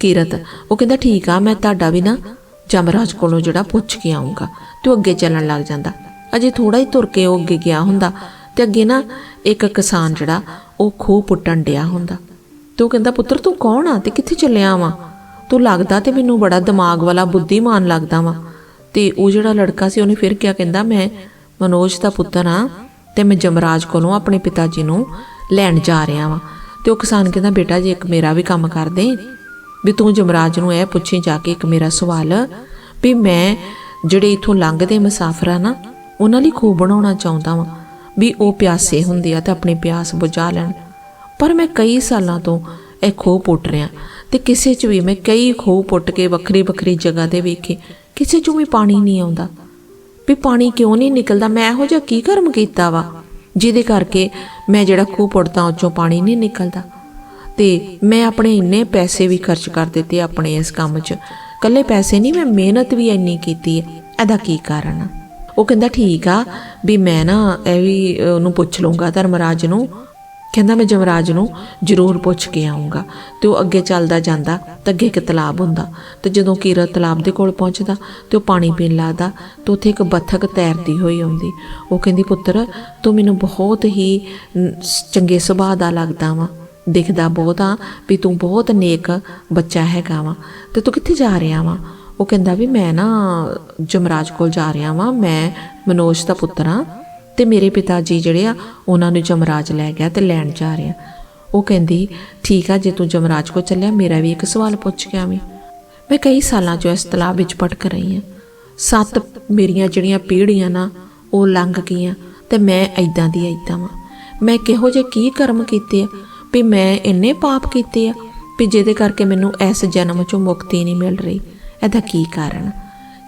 ਕੀਰਤ, ਉਹ ਕਹਿੰਦਾ, ਠੀਕ ਆ, ਮੈਂ ਤੁਹਾਡਾ ਵੀ ਨਾ ਜਮਰਾਜ ਕੋਲੋਂ ਜਿਹੜਾ ਪੁੱਛ ਕੇ ਆਉਂਗਾ ਤੇ ਉਹ ਅੱਗੇ ਚੱਲਣ ਲੱਗ ਜਾਂਦਾ। ਅਜੇ ਥੋੜਾ ਹੀ ਤੁਰ ਕੇ ਉਹ ਅੱਗੇ ਗਿਆ ਹੁੰਦਾ। ਤੇ ਅੱਗੇ ਨਾ ਇੱਕ ਕਿਸਾਨ ਜਿਹੜਾ, ਉਹ ਖੂਹ ਪੁੱਟਣ ਡਿਆ ਹੁੰਦਾ। ਤੇ ਉਹ ਕਹਿੰਦਾ, ਪੁੱਤਰ, ਤੂੰ ਕੌਣ ਆ? ਤੇ ਕਿੱਥੇ ਚੱਲਿਆ ਵਾਂ? ਤੂੰ ਲੱਗਦਾ ਤੇ ਮੈਨੂੰ ਬੜਾ ਦਿਮਾਗ ਵਾਲਾ ਬੁੱਧੀਮਾਨ ਲੱਗਦਾ ਵਾਂ। ਤੇ ਉਹ ਜਿਹੜਾ ਲੜਕਾ ਸੀ, ਉਹਨੇ ਫਿਰ ਕਿਹਾ ਕਹਿੰਦਾ, ਮੈਂ ਮਨੋਜ ਦਾ ਪੁੱਤਰ ਆ। ਤੇ ਮੈਂ ਜਮਰਾਜ ਕੋਲੋਂ ਆਪਣੇ ਪਿਤਾ ਜੀ ਨੂੰ ਲੈਣ ਜਾ ਰਿਹਾ ਵਾਂ। ਤੇ ਉਹ ਕਿਸਾਨ ਕਹਿੰਦਾ, ਬੇਟਾ ਜੀ ਇੱਕ ਮੇਰਾ ਵੀ ਕੰਮ ਕਰ ਦੇ ਵੀ ਤੂੰ ਜਮਰਾਜ ਨੂੰ ਇਹ ਪੁੱਛੀ ਜਾ ਕੇ ਇੱਕ ਮੇਰਾ ਸਵਾਲ, ਵੀ ਮੈਂ ਜਿਹੜੇ ਇਥੋਂ ਲੰਘਦੇ ਮੁਸਾਫਰ ਆ ਨਾ, ਉਹਨਾਂ ਲਈ ਖੂਹ ਬਣਾਉਣਾ ਚਾਹੁੰਦਾ ਵਾਂ, ਵੀ ਉਹ ਪਿਆਸੇ ਹੁੰਦੇ ਆ ਤੇ ਆਪਣੀ ਪਿਆਸ ਬੁਝਾ ਲੈਣ। ਪਰ ਮੈਂ ਕਈ ਸਾਲਾਂ ਤੋਂ ਇਹ ਖੂਹ ਪੁੱਟ ਰਿਆਂ ਤੇ ਕਿਸੇ 'ਚ ਵੀ ਮੈਂ ਕਈ ਖੂਹ ਪੁੱਟ ਕੇ ਵੱਖਰੀ ਵੱਖਰੀ ਜਗ੍ਹਾ ਤੇ ਵੇਖੇ, ਕਿਸੇ 'ਚੋਂ ਵੀ ਪਾਣੀ ਨਹੀਂ ਆਉਂਦਾ। ਵੀ ਪਾਣੀ ਕਿਉਂ ਨਹੀਂ ਨਿਕਲਦਾ? ਮੈਂ ਇਹੋ ਜਿਹਾ ਕੀ ਕਰਮ ਕੀਤਾ ਵਾ? ਜਿਹਦੇ ਕਰਕੇ ਮੈਂ ਜਿਹੜਾ ਖੂਹ ਪੁੱਟਦਾ, ਉਹ 'ਚੋਂ ਪਾਣੀ ਨਹੀਂ ਨਿਕਲਦਾ। ਤੇ ਮੈਂ ਆਪਣੇ ਇੰਨੇ ਪੈਸੇ ਵੀ ਖਰਚ ਕਰ ਦਿੱਤੇ ਆਪਣੇ ਇਸ ਕੰਮ 'ਚ। ਕੱਲੇ ਪੈਸੇ ਨਹੀਂ, ਮੈਂ ਮਿਹਨਤ ਵੀ ਇੰਨੀ ਕੀਤੀ ਹੈ। ਇਹਦਾ ਕੀ ਕਾਰਨ ਆ? ਉਹ ਕਹਿੰਦਾ, ਠੀਕ ਆ, ਵੀ ਮੈਂ ਨਾ ਇਹ ਵੀ ਉਹਨੂੰ ਪੁੱਛ ਲੂੰਗਾ ਧਰਮਰਾਜ ਨੂੰ ਕਹਿੰਦਾ ਮੈਂ ਜਮਰਾਜ ਨੂੰ ਜ਼ਰੂਰ ਪੁੱਛ ਕੇ ਆਉਂਗਾ ਤੇ ਉਹ ਅੱਗੇ ਚੱਲਦਾ ਜਾਂਦਾ ਤਾਂ ਅੱਗੇ ਇੱਕ ਤਲਾਬ ਹੁੰਦਾ। ਤੇ ਜਦੋਂ ਕੀਰਤ ਤਲਾਬ ਦੇ ਕੋਲ ਪਹੁੰਚਦਾ ਤੇ ਉਹ ਪਾਣੀ ਪੀਣ ਲੱਗਦਾ ਤੇ ਉੱਥੇ ਇੱਕ ਬੱਥਕ ਤੈਰਦੀ ਹੋਈ ਆਉਂਦੀ। ਉਹ ਕਹਿੰਦੀ, ਪੁੱਤਰ, ਤੂੰ ਮੈਨੂੰ ਬਹੁਤ ਹੀ ਚੰਗੇ ਸੁਭਾਅ ਦਾ ਲੱਗਦਾ ਵਾ। ਦਿਖਦਾ ਬਹੁਤ ਆ ਵੀ ਤੂੰ ਬਹੁਤ ਨੇਕ ਬੱਚਾ ਹੈਗਾ ਵਾ। ਤੇ ਤੂੰ ਕਿੱਥੇ ਜਾ ਰਿਹਾ ਵਾ? ਉਹ ਕਹਿੰਦਾ ਵੀ ਮੈਂ ਨਾ ਜਮਰਾਜ ਕੋਲ ਜਾ ਰਿਹਾ ਵਾਂ। ਮੈਂ ਮਨੋਜ ਦਾ ਪੁੱਤਰ ਆ। ਤੇ ਮੇਰੇ ਪਿਤਾ ਜੀ ਜਿਹੜੇ ਆ, ਉਹਨਾਂ ਨੂੰ ਜਮਰਾਜ ਲੈ ਗਿਆ ਤੇ ਲੈਣ ਜਾ ਰਿਹਾ ਉਹ ਕਹਿੰਦੀ, ਠੀਕ ਆ, ਜੇ ਤੂੰ ਜਮਰਾਜ ਕੋ ਚੱਲਿਆ, ਮੇਰਾ ਵੀ ਇੱਕ ਸਵਾਲ ਪੁੱਛ ਕੇ ਆਵੀਂ। ਮੈਂ ਕਈ ਸਾਲਾਂ ਤੋਂ ਇਸ ਤਲਾਬ ਵਿੱਚ ਭਟਕ ਰਹੀ ਹਾਂ ਸੱਤ ਮੇਰੀਆਂ ਜਿਹੜੀਆਂ ਪੀੜ੍ਹੀਆਂ ਨਾ, ਉਹ ਲੰਘ ਗਈਆਂ ਤੇ ਮੈਂ ਐਦਾਂ ਦੀ ਐਦਾਂ ਵਾਂ। ਮੈਂ ਕਿਹੋ ਜਿਹੇ ਕੀ ਕਰਮ ਕੀਤੇ ਆ, ਵੀ ਮੈਂ ਇੰਨੇ ਪਾਪ ਕੀਤੇ ਆ, ਵੀ ਜਿਹਦੇ ਕਰਕੇ ਮੈਨੂੰ ਇਸ ਜਨਮ ਚੋਂ ਮੁਕਤੀ ਨਹੀਂ ਮਿਲ ਰਹੀ। ਇਹਦਾ ਕੀ ਕਾਰਨ?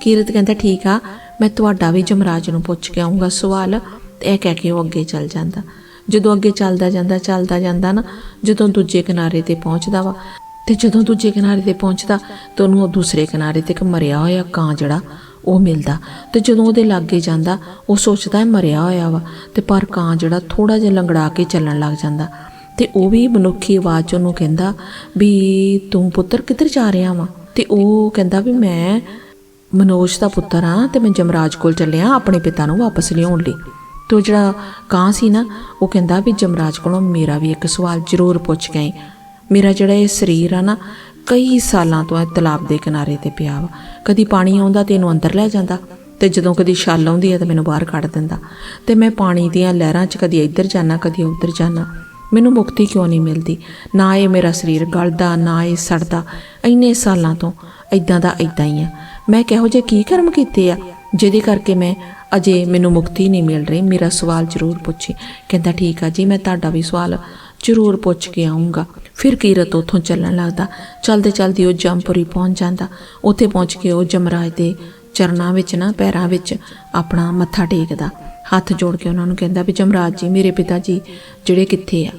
ਕੀਰਤ ਕਹਿੰਦਾ, ਠੀਕ ਆ ਮੈਂ ਤੁਹਾਡਾ ਵੀ ਜਮਰਾਜ ਨੂੰ ਪੁੱਛ ਕੇ ਆਉਂਗਾ ਸਵਾਲ। ਇਹ ਕਹਿ ਕੇ ਉਹ ਅੱਗੇ ਚੱਲ ਜਾਂਦਾ। ਜਦੋਂ ਅੱਗੇ ਚੱਲਦਾ ਜਾਂਦਾ ਚੱਲਦਾ ਜਾਂਦਾ ਨਾ, ਜਦੋਂ ਦੂਜੇ ਕਿਨਾਰੇ ਤੇ ਪਹੁੰਚਦਾ ਵਾ, ਤੇ ਜਦੋਂ ਦੂਜੇ ਕਿਨਾਰੇ ਤੇ ਪਹੁੰਚਦਾ, ਤਾਂ ਉਹਨੂੰ ਉਹ ਦੂਸਰੇ ਕਿਨਾਰੇ ਤੇ ਇੱਕ ਮਰਿਆ ਹੋਇਆ ਕਾਂ ਜਿਹੜਾ, ਉਹ ਮਿਲਦਾ। ਤੇ ਜਦੋਂ ਉਹਦੇ ਲਾਗੇ ਜਾਂਦਾ, ਉਹ ਸੋਚਦਾ ਹੈ ਮਰਿਆ ਹੋਇਆ ਵਾ, ਤੇ ਪਰ ਕਾਂ ਜਿਹੜਾ ਥੋੜਾ ਜਿਹਾ ਲੰਗੜਾ ਕੇ ਚੱਲਣ ਲੱਗ ਜਾਂਦਾ। ਤੇ ਉਹ ਵੀ ਮਨੁੱਖੀ ਆਵਾਜ਼ 'ਚ ਉਹਨੂੰ ਕਹਿੰਦਾ ਵੀ ਤੂੰ ਪੁੱਤਰ ਕਿੱਧਰ ਜਾ ਰਿਹਾ ਵਾ? ਤੇ ਉਹ ਕਹਿੰਦਾ ਵੀ ਮੈਂ ਮਨੋਜ ਦਾ ਪੁੱਤਰ ਆ ਤੇ ਮੈਂ ਜਮਰਾਜ ਕੋਲ ਚੱਲਿਆ ਆਪਣੇ ਪਿਤਾ ਨੂੰ ਵਾਪਸ ਲਿਆਉਣ ਲਈ। ਤੇ ਉਹ ਜਿਹੜਾ ਕਾਂ ਸੀ ਨਾ, ਉਹ ਕਹਿੰਦਾ ਵੀ ਜਮਰਾਜ ਕੋਲੋਂ ਮੇਰਾ ਵੀ ਇੱਕ ਸਵਾਲ ਜ਼ਰੂਰ ਪੁੱਛ ਗਏ ਮੇਰਾ ਜਿਹੜਾ ਇਹ ਸਰੀਰ ਆ ਨਾ, ਕਈ ਸਾਲਾਂ ਤੋਂ ਇਹ ਤਲਾਬ ਦੇ ਕਿਨਾਰੇ ਤੇ ਪਿਆ ਵਾ। ਕਦੀ ਪਾਣੀ ਆਉਂਦਾ ਤੇ ਇਹਨੂੰ ਅੰਦਰ ਲੈ ਜਾਂਦਾ, ਤੇ ਜਦੋਂ ਕਦੀ ਛਾਲ ਆਉਂਦੀ ਹੈ ਤਾਂ ਮੈਨੂੰ ਬਾਹਰ ਕੱਢ ਦਿੰਦਾ। ਤੇ ਮੈਂ ਪਾਣੀ ਦੀਆਂ ਲਹਿਰਾਂ 'ਚ ਕਦੀ ਇੱਧਰ ਜਾਣਾ ਕਦੀ ਉੱਧਰ ਜਾਣਾ ਮੈਨੂੰ ਮੁਕਤੀ ਕਿਉਂ ਨਹੀਂ ਮਿਲਦੀ? ਨਾ ਇਹ ਮੇਰਾ ਸਰੀਰ ਗਲਦਾ, ਨਾ ਇਹ ਸੜਦਾ। ਇੰਨੇ ਸਾਲਾਂ ਤੋਂ ਇਦਾਂ ਦਾ ਇਦਾਂ ਹੀ ਆ। ਮੈਂ ਕਿਹੋ ਜਿਹੇ ਕੀ ਕਰਮ ਕੀਤੇ ਆ? ਜਿਹਦੇ ਕਰਕੇ ਮੈਂ ਅਜੇ ਮੈਨੂੰ ਮੁਕਤੀ ਨਹੀਂ ਮਿਲ ਰਹੀ। ਮੇਰਾ ਸਵਾਲ ਜ਼ਰੂਰ ਪੁੱਛੀ। ਕਹਿੰਦਾ, ਠੀਕ ਆ ਜੀ, ਮੈਂ ਤੁਹਾਡਾ ਵੀ ਸਵਾਲ ਜ਼ਰੂਰ ਪੁੱਛ ਕੇ ਆਉਂਗਾ ਫਿਰ ਕੀਰਤ ਉਥੋਂ ਚੱਲਣ ਲੱਗਦਾ। ਚਲਦੇ ਚਲਦੇ ਉਹ ਜੰਪੁਰੀ ਪਹੁੰਚ ਜਾਂਦਾ। ਉੱਥੇ ਪਹੁੰਚ ਕੇ ਉਹ ਜਮਰਾਜ ਦੇ ਚਰਨਾਂ ਵਿੱਚ ਨਾ, ਪੈਰਾਂ ਵਿੱਚ ਆਪਣਾ ਮੱਥਾ ਟੇਕਦਾ। ਹੱਥ ਜੋੜ ਕੇ ਉਹਨਾਂ ਨੂੰ ਕਹਿੰਦਾ ਵੀ, ਜਮਰਾਜ ਜੀ, ਮੇਰੇ ਪਿਤਾ ਜੀ ਜਿਹੜੇ ਕਿੱਥੇ ਆ?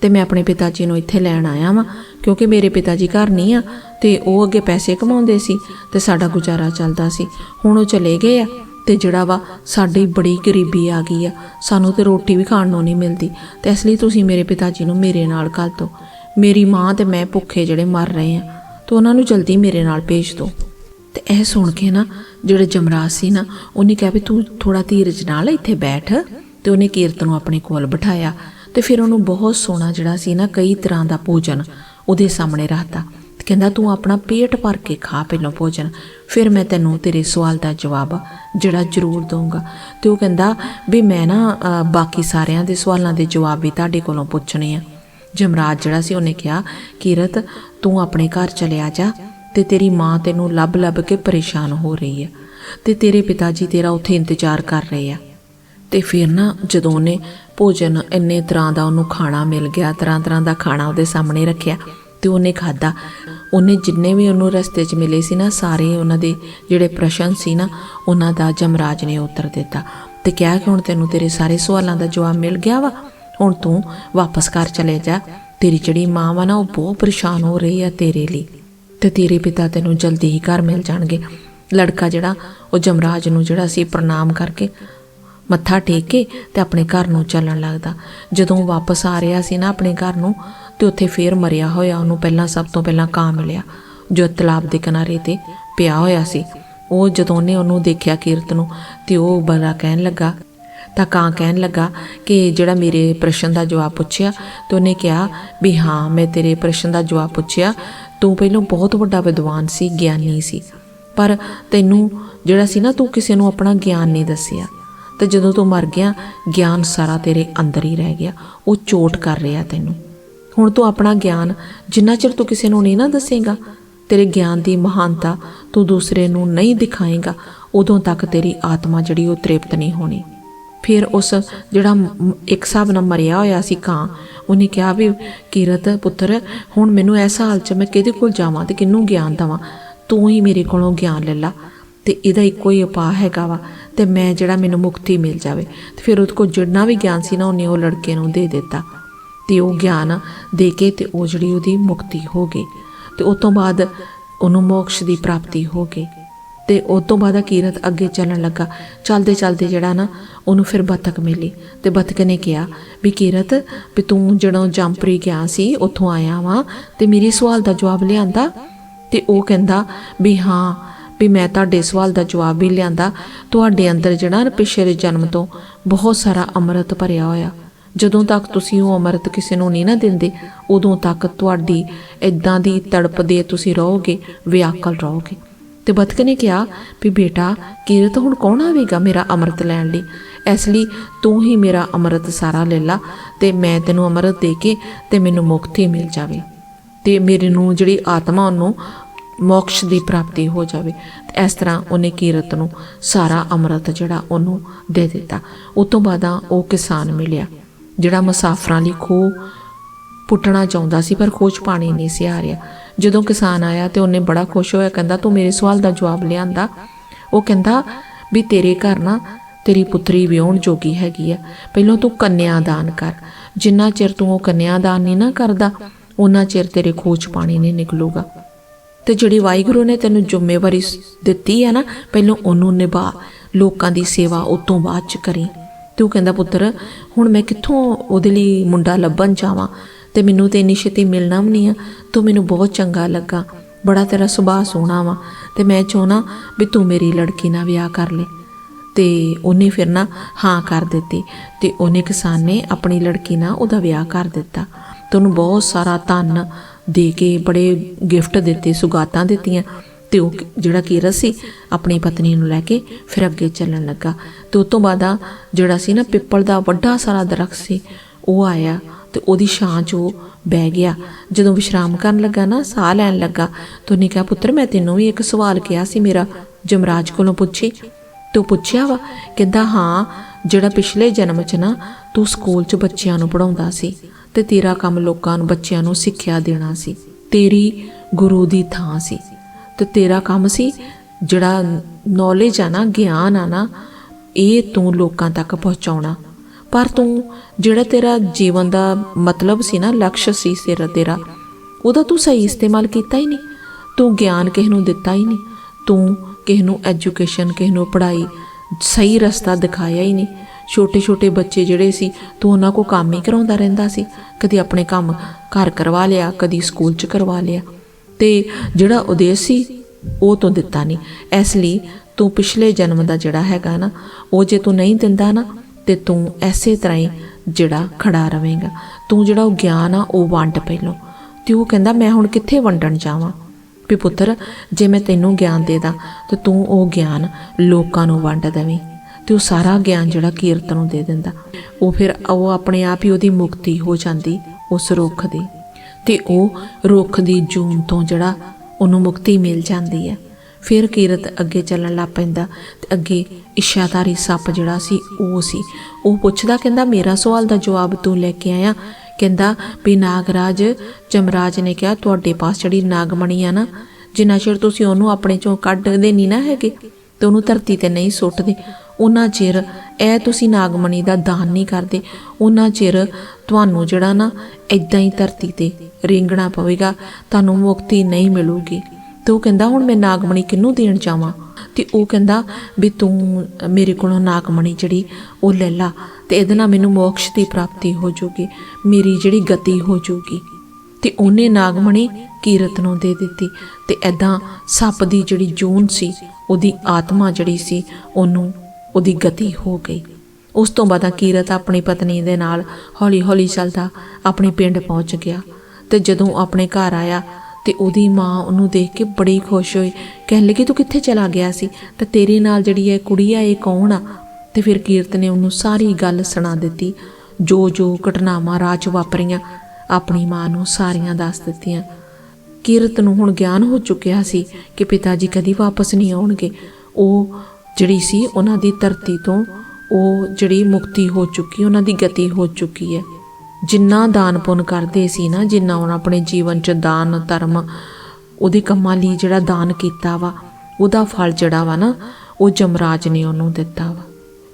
ਤੇ ਮੈਂ ਆਪਣੇ ਪਿਤਾ ਜੀ ਨੂੰ ਇੱਥੇ ਲੈਣ ਆਇਆ ਵਾਂ, ਕਿਉਂਕਿ ਮੇਰੇ ਪਿਤਾ ਜੀ ਘਰ ਨਹੀਂ ਆ, ਤੇ ਉਹ ਅੱਗੇ ਪੈਸੇ ਕਮਾਉਂਦੇ ਸੀ ਤੇ ਸਾਡਾ ਗੁਜ਼ਾਰਾ ਚੱਲਦਾ ਸੀ। ਹੁਣ ਉਹ ਚਲੇ ਗਏ ਆ ਤੇ ਜਿਹੜਾ ਵਾ ਸਾਡੀ ਬੜੀ ਗਰੀਬੀ ਆ ਗਈ ਆ, ਸਾਨੂੰ ਤੇ ਰੋਟੀ ਵੀ ਖਾਣ ਨੂੰ ਨਹੀਂ ਮਿਲਦੀ। ਤੇ ਇਸ ਲਈ ਤੁਸੀਂ ਮੇਰੇ ਪਿਤਾ ਜੀ ਨੂੰ ਮੇਰੇ ਨਾਲ ਕਰ ਦਿਓ। ਮੇਰੀ ਮਾਂ ਤੇ ਮੈਂ ਭੁੱਖੇ ਜਿਹੜੇ ਮਰ ਰਹੇ ਆ, ਤੇ ਉਹਨਾਂ ਨੂੰ ਜਲਦੀ ਮੇਰੇ ਨਾਲ ਭੇਜ ਦਿਓ। ਤੇ ਇਹ ਸੁਣ ਕੇ ਨਾ ਜਿਹੜੇ ਜਮਰਾਜ ਸੀ ਨਾ, ਉਹਨੇ ਕਿਹਾ ਵੀ ਤੂੰ ਥੋੜਾ ਧੀਰਜ ਨਾਲ ਇੱਥੇ ਬੈਠ। ਤੇ ਉਹਨੇ ਕੀਰਤ ਨੂੰ ਆਪਣੇ ਕੋਲ ਬਿਠਾਇਆ। ਤੇ ਫਿਰ ਉਹਨੂੰ ਬਹੁਤ ਸੋਹਣਾ ਜਿਹੜਾ ਸੀ ਨਾ, ਕਈ ਤਰ੍ਹਾਂ ਦਾ ਭੋਜਨ ਉਹਦੇ ਸਾਹਮਣੇ ਰੱਖਤਾ। ਤੇ ਕਹਿੰਦਾ, ਤੂੰ ਆਪਣਾ ਪੇਟ ਭਰ ਕੇ ਖਾ ਪਹਿਲਾਂ ਭੋਜਨ, ਫਿਰ ਮੈਂ ਤੈਨੂੰ ਤੇਰੇ ਸਵਾਲ ਦਾ ਜਵਾਬ ਜਿਹੜਾ ਜ਼ਰੂਰ ਦਊਂਗਾ। ਤੇ ਉਹ ਕਹਿੰਦਾ, ਵੀ ਮੈਂ ਨਾ ਬਾਕੀ ਸਾਰਿਆਂ ਦੇ ਸਵਾਲਾਂ ਦੇ ਜਵਾਬ ਵੀ ਤੁਹਾਡੇ ਕੋਲੋਂ ਪੁੱਛਣੇ ਆ। ਜਮਰਾਜ ਜਿਹੜਾ ਸੀ, ਉਹਨੇ ਕਿਹਾ, ਕੀਰਤ, ਤੂੰ ਆਪਣੇ ਘਰ ਚਲਿਆ ਜਾ ਤੇ ਤੇਰੀ ਮਾਂ ਤੈਨੂੰ ਲੱਭ ਲੱਭ ਕੇ ਪਰੇਸ਼ਾਨ ਹੋ ਰਹੀ ਹੈ ਤੇ ਤੇਰੇ ਪਿਤਾ ਜੀ ਤੇਰਾ ਉੱਥੇ ਇੰਤਜ਼ਾਰ ਕਰ ਰਹੇ ਆ। ਤੇ ਫਿਰ ਨਾ ਜਦੋਂ ਉਹਨੇ ਭੋਜਨ ਇੰਨੇ ਤਰ੍ਹਾਂ ਦਾ ਉਹਨੂੰ ਖਾਣਾ ਮਿਲ ਗਿਆ, ਤਰ੍ਹਾਂ ਤਰ੍ਹਾਂ ਦਾ ਖਾਣਾ ਉਹਦੇ ਸਾਹਮਣੇ ਰੱਖਿਆ ਤੇ ਉਹਨੇ ਖਾਦਾ ਉਹਨੇ ਜਿੰਨੇ ਵੀ ਉਹਨੂੰ ਰਸਤੇ 'ਚ ਮਿਲੇ ਸੀ ਨਾ, ਸਾਰੇ ਉਹਨਾਂ ਦੇ ਜਿਹੜੇ ਪ੍ਰਸ਼ਨ ਸੀ ਨਾ, ਉਹਨਾਂ ਦਾ ਜਮਰਾਜ ਨੇ ਉੱਤਰ ਦਿੱਤਾ। ਤੇ ਕਿਹਾ ਕਿ ਹੁਣ ਤੈਨੂੰ ਤੇਰੇ ਸਾਰੇ ਸਵਾਲਾਂ ਦਾ ਜਵਾਬ ਮਿਲ ਗਿਆ ਵਾ, ਹੁਣ ਤੂੰ ਵਾਪਸ ਘਰ ਚਲੇ ਜਾ। ਤੇਰੀ ਜਿਹੜੀ ਮਾਂ ਵਾ ਨਾ, ਉਹ ਬਹੁਤ ਪਰੇਸ਼ਾਨ ਹੋ ਰਹੀ ਆ ਤੇਰੇ ਲਈ। ਤੇ ਤੇਰੇ ਪਿਤਾ ਤੈਨੂੰ ਜਲਦੀ ਹੀ ਘਰ ਮਿਲ ਜਾਣਗੇ। ਲੜਕਾ ਜਿਹੜਾ, ਉਹ ਜਮਰਾਜ ਨੂੰ ਜਿਹੜਾ ਸੀ, ਪ੍ਰਣਾਮ ਕਰਕੇ ਮੱਥਾ ਟੇਕ ਕੇ ਤੇ ਆਪਣੇ ਘਰ ਨੂੰ ਚੱਲਣ ਲੱਗਦਾ। ਜਦੋਂ ਵਾਪਸ ਆ ਰਿਹਾ ਸੀ ਨਾ ਆਪਣੇ ਘਰ ਨੂੰ, ਤੇ ਉੱਥੇ ਫੇਰ ਮਰਿਆ ਹੋਇਆ, ਉਹਨੂੰ ਪਹਿਲਾਂ ਸਭ ਤੋਂ ਪਹਿਲਾਂ ਕਾਂ ਮਿਲਿਆ, ਜੋ ਤਲਾਬ ਦੇ ਕਿਨਾਰੇ ਤੇ ਪਿਆ ਹੋਇਆ ਸੀ। ਉਹ ਜਦੋਂ ਉਹਨੇ ਉਹਨੂੰ ਦੇਖਿਆ ਕੀਰਤ ਨੂੰ, ਤੇ ਉਹ ਬੜਾ ਕਹਿਣ ਲੱਗਾ, ਤਾਂ ਕਾਂ ਕਹਿਣ ਲੱਗਾ ਕਿ ਜਿਹੜਾ ਮੇਰੇ ਪ੍ਰਸ਼ਨ ਦਾ ਜਵਾਬ ਪੁੱਛਿਆ, ਤੇ ਉਹਨੇ ਕਿਹਾ ਵੀ ਹਾਂ, ਮੈਂ ਤੇਰੇ ਪ੍ਰਸ਼ਨ ਦਾ ਜਵਾਬ ਪੁੱਛਿਆ, ਤੂੰ ਪਹਿਲਾਂ ਬਹੁਤ ਵੱਡਾ ਵਿਦਵਾਨ ਸੀ, ਗਿਆਨੀ ਸੀ। ਪਰ ਤੈਨੂੰ ਜਿਹੜਾ ਸੀ ਨਾ, ਤੂੰ ਕਿਸੇ ਨੂੰ ਆਪਣਾ ਗਿਆਨ ਨਹੀਂ ਦੱਸਿਆ। ਤੇ ਜਦੋਂ ਤੂੰ ਮਰ ਗਿਆ, ਗਿਆਨ ਸਾਰਾ ਤੇਰੇ ਅੰਦਰ ਹੀ ਰਹਿ ਗਿਆ। ਉਹ ਚੋਟ ਕਰ ਰਿਹਾ ਤੈਨੂੰ। ਹੁਣ ਤੂੰ ਆਪਣਾ ਗਿਆਨ ਜਿੰਨਾ ਚਿਰ ਤੂੰ ਕਿਸੇ ਨੂੰ ਨਹੀਂ ਨਾ ਦੱਸੇਗਾ, ਤੇਰੇ ਗਿਆਨ ਦੀ ਮਹਾਨਤਾ ਤੂੰ ਦੂਸਰੇ ਨੂੰ ਨਹੀਂ ਦਿਖਾਏਗਾ, ਉਦੋਂ ਤੱਕ ਤੇਰੀ ਆਤਮਾ ਜਿਹੜੀ ਉਹ ਤ੍ਰਿਪਤ ਨਹੀਂ ਹੋਣੀ। ਫਿਰ ਉਸ ਜਿਹੜਾ ਇੱਕ ਹਿਸਾਬ ਨਾਲ ਮਰਿਆ ਹੋਇਆ ਸੀ ਕਾਂ, ਉਹਨੇ ਕਿਹਾ ਵੀ, ਕੀਰਤ ਪੁੱਤਰ, ਹੁਣ ਮੈਨੂੰ ਇਸ ਹਾਲ 'ਚ ਮੈਂ ਕਿਹਦੇ ਕੋਲ ਜਾਵਾਂ ਤੇ ਕਿਹਨੂੰ ਗਿਆਨ ਦਵਾਂ? ਤੂੰ ਹੀ ਮੇਰੇ ਕੋਲੋਂ ਗਿਆਨ ਲੈ ਲਾ। ਤੇ ਇਹਦਾ ਇੱਕੋ ਹੀ ਉਪਾਅ ਹੈਗਾ ਵਾ ਤੇ ਮੈਂ ਜਿਹੜਾ ਮੈਨੂੰ ਮੁਕਤੀ ਮਿਲ ਜਾਵੇ। ਤੇ ਫਿਰ ਉਹਦੇ ਕੋਲ ਜਿੰਨਾ ਵੀ ਗਿਆਨ ਸੀ ਨਾ, ਉਹਨੇ ਉਹ ਲੜਕੇ ਨੂੰ ਦੇ ਦਿੱਤਾ। ਤੇ ਉਹ ਗਿਆਨ ਦੇ ਕੇ ਤੇ ਉਹ ਜਿਹੜੀ ਉਹਦੀ ਮੁਕਤੀ ਹੋ ਗਈ। ਤੇ ਉਸ ਤੋਂ ਬਾਅਦ ਉਹਨੂੰ ਮੋਕਸ਼ ਦੀ ਪ੍ਰਾਪਤੀ ਹੋ ਗਈ। ਤੇ ਉਸ ਤੋਂ ਬਾਅਦ ਅਕੀਰਤ ਅੱਗੇ ਚੱਲਣ ਲੱਗਾ। ਚੱਲਦੇ ਚੱਲਦੇ ਜਿਹੜਾ ਨਾ, ਉਹਨੂੰ ਫਿਰ ਬਤਕ ਮਿਲੀ। ਤੇ ਬਤਕ ਨੇ ਕਿਹਾ ਵੀ ਕੀਰਤ, ਵੀ ਤੂੰ ਜਦੋਂ ਜੰਪਰੀ ਗਿਆ ਸੀ, ਉੱਥੋਂ ਆਇਆ ਵਾਂ ਤੇ ਮੇਰੇ ਸਵਾਲ ਦਾ ਜਵਾਬ ਲਿਆਂਦਾ। ਤੇ ਉਹ ਕਹਿੰਦਾ ਵੀ ਹਾਂ ਵੀ ਮੈਂ ਤੁਹਾਡੇ ਸਵਾਲ ਦਾ ਜਵਾਬ ਵੀ ਲਿਆਂਦਾ। ਤੁਹਾਡੇ ਅੰਦਰ ਜਿਹੜਾ ਨਾ ਪਿਛਲੇ ਜਨਮ ਤੋਂ ਬਹੁਤ ਸਾਰਾ ਅੰਮ੍ਰਿਤ ਭਰਿਆ ਹੋਇਆ। ਜਦੋਂ ਤੱਕ ਤੁਸੀਂ ਉਹ ਅੰਮ੍ਰਿਤ ਕਿਸੇ ਨੂੰ ਨਹੀਂ ਨਾ ਦਿੰਦੇ, ਉਦੋਂ ਤੱਕ ਤੁਹਾਡੀ ਇਦਾਂ ਦੀ ਤੜਪਦੇ ਤੁਸੀਂ ਰਹੋਗੇ, ਵਿਆਕਲ ਰਹੋਗੇ। ਤੇ ਬਤਕ ਨੇ ਕਿਹਾ ਵੀ ਬੇਟਾ, ਕੀਰਤ ਹੁਣ ਕੌਣ ਆਵੇਗਾ ਮੇਰਾ ਅੰਮ੍ਰਿਤ ਲੈਣ ਲਈ? ਇਸ ਲਈ ਤੂੰ ਹੀ ਮੇਰਾ ਅੰਮ੍ਰਿਤ ਸਾਰਾ ਲੈ ਲਾ ਤੇ ਮੈਂ ਤੈਨੂੰ ਅੰਮ੍ਰਿਤ ਦੇ ਕੇ ਤੇ ਮੈਨੂੰ ਮੁਕਤੀ ਮਿਲ ਜਾਵੇ। ਤੇ ਮੇਰੇ ਨੂੰ ਜਿਹੜੀ ਆਤਮਾ ਉਹਨੂੰ ਮੋਕਸ਼ ਦੀ ਪ੍ਰਾਪਤੀ ਹੋ ਜਾਵੇ। ਇਸ ਤਰ੍ਹਾਂ ਉਹਨੇ ਕੀਰਤ ਨੂੰ ਸਾਰਾ ਅੰਮ੍ਰਿਤ ਜਿਹੜਾ ਉਹਨੂੰ ਦੇ ਦਿੱਤਾ। ਉਸ ਤੋਂ ਬਾਅਦਾਂ ਉਹ ਕਿਸਾਨ ਮਿਲਿਆ, ਜਿਹੜਾ ਮੁਸਾਫਰਾਂ ਲਈ ਖੂਹ ਪੁੱਟਣਾ ਚਾਹੁੰਦਾ ਸੀ, ਪਰ ਖੋਜ ਪਾਣੀ ਨਹੀਂ ਸੀ ਆ ਰਿਹਾ। ਜਦੋਂ ਕਿਸਾਨ ਆਇਆ ਤੇ ਉਹਨੇ ਬੜਾ ਖੁਸ਼ ਹੋਇਆ, ਕਹਿੰਦਾ, ਤੂੰ ਮੇਰੇ ਸਵਾਲ ਦਾ ਜਵਾਬ ਲਿਆਂਦਾ? ਉਹ ਕਹਿੰਦਾ, ਵੀ ਤੇਰੇ ਘਰ ਨਾ ਤੇਰੀ ਪੁੱਤਰੀ ਵਿਆਹਣ ਜੋਗੀ ਹੈਗੀ ਆ। ਪਹਿਲਾਂ ਤੂੰ ਕੰਨਿਆ ਦਾਨ ਕਰ। ਜਿੰਨਾ ਚਿਰ ਤੂੰ ਉਹ ਕੰਨਿਆ ਦਾਨ ਨਹੀਂ ਨਾ ਕਰਦਾ ਉਹਨਾਂ ਚਿਰ ਤੇਰੇ ਖੋਜ ਪਾਣੀ ਨਹੀਂ ਨਿਕਲੂਗਾ। ਤੇ ਜਿਹੜੀ ਵਾਹਿਗੁਰੂ ਨੇ ਤੈਨੂੰ ਜ਼ਿੰਮੇਵਾਰੀ ਦਿੱਤੀ ਹੈ ਨਾ, ਪਹਿਲਾਂ ਉਹਨੂੰ ਨਿਭਾ, ਲੋਕਾਂ ਦੀ ਸੇਵਾ ਉਤੋਂ ਬਾਅਦ ਚ ਕਰੀ। ਤੂੰ ਕਹਿੰਦਾ, ਪੁੱਤਰ, ਹੁਣ ਮੈਂ ਕਿੱਥੋਂ ਉਹਦੇ ਲਈ ਮੁੰਡਾ ਲੱਭਣ ਜਾਵਾਂ? ਤੇ ਮੈਨੂੰ ਤੇ ਇੰਨੀ ਛੇਤੀ ਮਿਲਣਾ ਵੀ ਨਹੀਂ ਆ। ਤੂੰ ਮੈਨੂੰ ਬਹੁਤ ਚੰਗਾ ਲੱਗਾ, ਬੜਾ ਤੇਰਾ ਸੁਭਾਅ ਸੋਹਣਾ ਵਾ। ਤੇ ਮੈਂ ਚਾਹਣਾ ਵੀ ਤੂੰ ਮੇਰੀ ਲੜਕੀ ਨਾਲ ਵਿਆਹ ਕਰ ਲੈ। ਤੇ ਉਹਨੇ ਫਿਰ ਨਾ ਹਾਂ ਕਰ ਦਿੱਤੀ ਤੇ ਉਹਨੇ ਕਿਸਾਨ ਨੇ ਆਪਣੀ ਲੜਕੀ ਨਾਲ ਉਹਦਾ ਵਿਆਹ ਕਰ ਦਿੱਤਾ। ਤੇ ਉਹਨੂੰ ਬਹੁਤ ਸਾਰਾ ਧਨ ਦੇ ਕੇ ਬੜੇ ਗਿਫਟ ਦਿੱਤੇ, ਸੁਗਾਤਾਂ ਦਿੱਤੀਆਂ ਤੇ ਉਹ ਜਿਹੜਾ ਕੀਰਤ ਸੀ, ਆਪਣੀ ਪਤਨੀ ਨੂੰ ਲੈ ਕੇ ਫਿਰ ਅੱਗੇ ਚੱਲਣ ਲੱਗਾ। ਤੇ ਉਸ ਤੋਂ ਬਾਅਦ ਜਿਹੜਾ ਸੀ ਨਾ ਪਿੱਪਲ ਦਾ ਵੱਡਾ ਸਾਰਾ ਦਰਖਤ ਸੀ, ਉਹ ਆਇਆ ਤੇ ਉਹਦੀ ਛਾਂ 'ਚ ਉਹ ਬਹਿ ਗਿਆ। ਜਦੋਂ ਵਿਸ਼ਰਾਮ ਕਰਨ ਲੱਗਾ ਨਾ, ਸਾਹ ਲੈਣ ਲੱਗਾ, ਤੇ ਉਹਨੇ ਕਿਹਾ, ਪੁੱਤਰ, ਮੈਂ ਤੈਨੂੰ ਵੀ ਇੱਕ ਸਵਾਲ ਕਿਹਾ ਸੀ ਮੇਰਾ ਜਮਰਾਜ ਕੋਲੋਂ ਪੁੱਛੀ। ਤੂੰ ਪੁੱਛਿਆ ਵਾ, ਕਹਿੰਦਾ, ਹਾਂ, ਜਿਹੜਾ ਪਿਛਲੇ ਜਨਮ 'ਚ ਨਾ ਤੂੰ ਸਕੂਲ 'ਚ ਬੱਚਿਆਂ ਨੂੰ ਪੜਾਉਂਦਾ ਸੀ ਤੇ ਤੇਰਾ ਕੰਮ ਲੋਕਾਂ ਨੂੰ, ਬੱਚਿਆਂ ਨੂੰ ਸਿੱਖਿਆ ਦੇਣਾ ਸੀ। ਤੇਰੀ ਗੁਰੂ ਦੀ ਥਾਂ ਸੀ। ਤੇ ਤੇਰਾ ਕੰਮ ਸੀ ਜਿਹੜਾ ਨੌਲੇਜ ਆ ਨਾ, ਗਿਆਨ ਆ ਨਾ, ਇਹ ਤੂੰ ਲੋਕਾਂ ਤੱਕ ਪਹੁੰਚਾਉਣਾ। ਪਰ ਤੂੰ ਜਿਹੜਾ ਤੇਰਾ ਜੀਵਨ ਦਾ ਮਤਲਬ ਸੀ ਨਾ, ਲਕਸ਼ ਸੀ ਸਿਰ ਤੇਰਾ, ਉਹਦਾ ਤੂੰ ਸਹੀ ਇਸਤੇਮਾਲ ਕੀਤਾ ਹੀ ਨਹੀਂ। ਤੂੰ ਗਿਆਨ ਕਿਸ ਨੂੰ ਦਿੱਤਾ ਹੀ ਨਹੀਂ। ਤੂੰ ਕਿਸ ਨੂੰ ਐਜੂਕੇਸ਼ਨ ਕਿਸ ਨੂੰ ਪੜ੍ਹਾਈ ਸਹੀ ਰਸਤਾ ਦਿਖਾਇਆ ਹੀ ਨਹੀਂ। ਛੋਟੇ ਛੋਟੇ ਬੱਚੇ ਜਿਹੜੇ ਸੀ, ਤੂੰ ਉਹਨਾਂ ਕੋ ਕੰਮ ਹੀ ਕਰਾਉਂਦਾ ਰਹਿੰਦਾ ਸੀ। ਕਦੀ ਆਪਣੇ ਕੰਮ ਘਰ ਕਰਵਾ ਲਿਆ, ਕਦੀ ਸਕੂਲ 'ਚ ਕਰਵਾ ਲਿਆ। ਤੇ ਜਿਹੜਾ ਉਦੇਸ਼ ਸੀ, ਉਹ ਤੋਂ ਦਿੱਤਾ ਨਹੀਂ। ਇਸ ਲਈ ਤੂੰ ਪਿਛਲੇ ਜਨਮ ਦਾ ਜਿਹੜਾ ਹੈਗਾ ਨਾ, ਉਹ ਜੇ ਤੂੰ ਨਹੀਂ ਦਿੰਦਾ ਨਾ, ਤੇ ਤੂੰ ਐਸੇ ਤਰ੍ਹਾਂ ਹੀ ਜਿਹੜਾ ਖੜਾ ਰਵੇਂਗਾ। ਤੂੰ ਜਿਹੜਾ ਉਹ ਗਿਆਨ ਆ, ਉਹ ਵੰਡ ਪਹਿਲੋਂ। ਤੇ ਉਹ ਕਹਿੰਦਾ, ਮੈਂ ਹੁਣ ਕਿੱਥੇ ਵੰਡਣ ਜਾਵਾਂ? ਵੀ ਪੁੱਤਰ, ਜੇ ਮੈਂ ਤੈਨੂੰ ਗਿਆਨ ਦੇ ਦਾਂ, ਤੇ ਤੂੰ ਉਹ ਗਿਆਨ ਲੋਕਾਂ ਨੂੰ ਵੰਡ ਦੇਵੀਂ। ਤੇ ਉਹ ਸਾਰਾ ਗਿਆਨ ਜਿਹੜਾ ਕੀਰਤ ਨੂੰ ਦੇ ਦਿੰਦਾ। ਉਹ ਫਿਰ, ਉਹ ਆਪਣੇ ਆਪ ਹੀ ਉਹਦੀ ਮੁਕਤੀ ਹੋ ਜਾਂਦੀ, ਉਸ ਰੁੱਖ ਦੀ। ਤੇ ਉਹ ਰੁੱਖ ਦੀ ਜੂਨ ਤੋਂ ਜਿਹੜਾ ਉਹਨੂੰ ਮੁਕਤੀ ਮਿਲ ਜਾਂਦੀ ਹੈ। ਫਿਰ ਕੀਰਤ ਅੱਗੇ ਚੱਲਣ ਲੱਗ ਪੈਂਦਾ। ਤੇ ਅੱਗੇ ਇਸ਼ਾਦਾਰੀ ਸੱਪ ਜਿਹੜਾ ਸੀ, ਉਹ ਸੀ। ਉਹ ਪੁੱਛਦਾ, ਕਹਿੰਦਾ, ਮੇਰਾ ਸਵਾਲ ਦਾ ਜਵਾਬ ਤੂੰ ਲੈ ਕੇ ਆਇਆ? ਕਹਿੰਦਾ, ਵੀ ਨਾਗਰਾਜ, ਜਮਰਾਜ ਨੇ ਕਿਹਾ, ਤੁਹਾਡੇ ਪਾਸ ਜਿਹੜੀ ਨਾਗਮਣੀ ਆ ਨਾ, ਜਿੰਨਾ ਚਿਰ ਤੁਸੀਂ ਉਹਨੂੰ ਆਪਣੇ ਚੋਂ ਕੱਢਦੇ ਨਹੀਂ ਨਾ ਹੈਗੇ, ਤੇ ਉਹਨੂੰ ਧਰਤੀ ਤੇ ਨਹੀਂ ਸੁੱਟਦੇ ਉਹਨਾਂ ਚਿਰ ਇਹ ਤੁਸੀਂ ਨਾਗਮਣੀ ਦਾ ਦਾਨ ਨਹੀਂ ਕਰਦੇ। ਉਹਨਾਂ ਚਿਰ ਤੁਹਾਨੂੰ ਜਿਹੜਾ ਨਾ ਇਦਾਂ ਹੀ ਧਰਤੀ ਤੇ ਰਿੰਗਣਾ ਪਵੇਗਾ, ਤੁਹਾਨੂੰ ਮੁਕਤੀ ਨਹੀਂ ਮਿਲੂਗੀ। ਤੇ ਉਹ ਕਹਿੰਦਾ, ਹੁਣ ਮੈਂ ਨਾਗਮਣੀ ਕਿਹਨੂੰ ਦੇਣ ਜਾਵਾਂ? ਤੇ ਉਹ ਕਹਿੰਦਾ, ਵੀ ਤੂੰ ਮੇਰੇ ਕੋਲੋਂ ਨਾਗਮਣੀ ਜਿਹੜੀ ਉਹ ਲੈ ਲਾ ਤੇ ਇਹਦੇ ਨਾਲ ਮੈਨੂੰ ਮੋਕਸ਼ ਦੀ ਪ੍ਰਾਪਤੀ ਹੋ ਜਾਊਗੀ ਮੇਰੀ ਜਿਹੜੀ ਗਤੀ ਹੋ ਜਾਊਗੀ ਤੇ ਉਹਨੇ ਨਾਗਮਣੀ ਕੀਰਤ ਨੂੰ ਦੇ ਦਿੱਤੀ ਤੇ ਐਦਾਂ ਸੱਪ ਦੀ ਜਿਹੜੀ ਜੂਨ ਸੀ, ਉਹਦੀ ਆਤਮਾ ਜਿਹੜੀ ਸੀ, ਉਹਨੂੰ ਉਹਦੀ ਗਤੀ ਹੋ ਗਈ। ਉਸ ਤੋਂ ਬਾਅਦ ਕੀਰਤ ਆਪਣੀ ਪਤਨੀ ਦੇ ਨਾਲ ਹੌਲੀ-ਹੌਲੀ ਚੱਲਦਾ ਆਪਣੇ ਪਿੰਡ ਪਹੁੰਚ ਗਿਆ ਤੇ ਜਦੋਂ ਆਪਣੇ ਘਰ ਆਇਆ ਤੇ ਉਹਦੀ ਮਾਂ ਉਹਨੂੰ ਦੇਖ ਕੇ ਬੜੀ ਖੁਸ਼ ਹੋਈ। ਕਹਿਣ ਲੱਗੀ, ਤੂੰ ਕਿੱਥੇ ਚਲਾ ਗਿਆ ਸੀ? ਤੇ ਤੇਰੇ ਨਾਲ ਜਿਹੜੀ ਇਹ ਕੁੜੀ ਆ, ਇਹ ਕੌਣ ਆ? ਤੇ ਫਿਰ ਕੀਰਤ ਨੇ ਉਹਨੂੰ ਸਾਰੀ ਗੱਲ ਸੁਣਾ ਦਿੱਤੀ। ਜੋ ਜੋ ਘਟਨਾਵਾਂ ਰਾਹ 'ਚ ਵਾਪਰੀਆਂ, ਆਪਣੀ ਮਾਂ ਨੂੰ ਸਾਰੀਆਂ ਦੱਸ ਦਿੱਤੀਆਂ। ਕੀਰਤ ਨੂੰ ਹੁਣ ਗਿਆਨ ਹੋ ਚੁੱਕਿਆ ਸੀ ਕਿ ਪਿਤਾ ਜੀ ਕਦੀ ਵਾਪਸ ਨਹੀਂ ਆਉਣਗੇ। ਉਹ ਜਿਹੜੀ ਸੀ, ਉਹਨਾਂ ਦੀ ਧਰਤੀ ਤੋਂ ਉਹ ਜਿਹੜੀ ਮੁਕਤੀ ਹੋ ਚੁੱਕੀ, ਉਹਨਾਂ ਦੀ ਗਤੀ ਹੋ ਚੁੱਕੀ ਹੈ। ਜਿੰਨਾ ਦਾਨ ਪੁੰਨ ਕਰਦੇ ਸੀ ਨਾ, ਜਿੰਨਾ ਉਹਨਾਂ ਆਪਣੇ ਜੀਵਨ 'ਚ ਦਾਨ, ਧਰਮ, ਉਹਦੇ ਕੰਮਾਂ ਲਈ ਜਿਹੜਾ ਦਾਨ ਕੀਤਾ ਵਾ, ਉਹਦਾ ਫਲ ਜਿਹੜਾ ਵਾ ਨਾ, ਉਹ ਜਮਰਾਜ ਨੇ ਉਹਨੂੰ ਦਿੱਤਾ ਵਾ।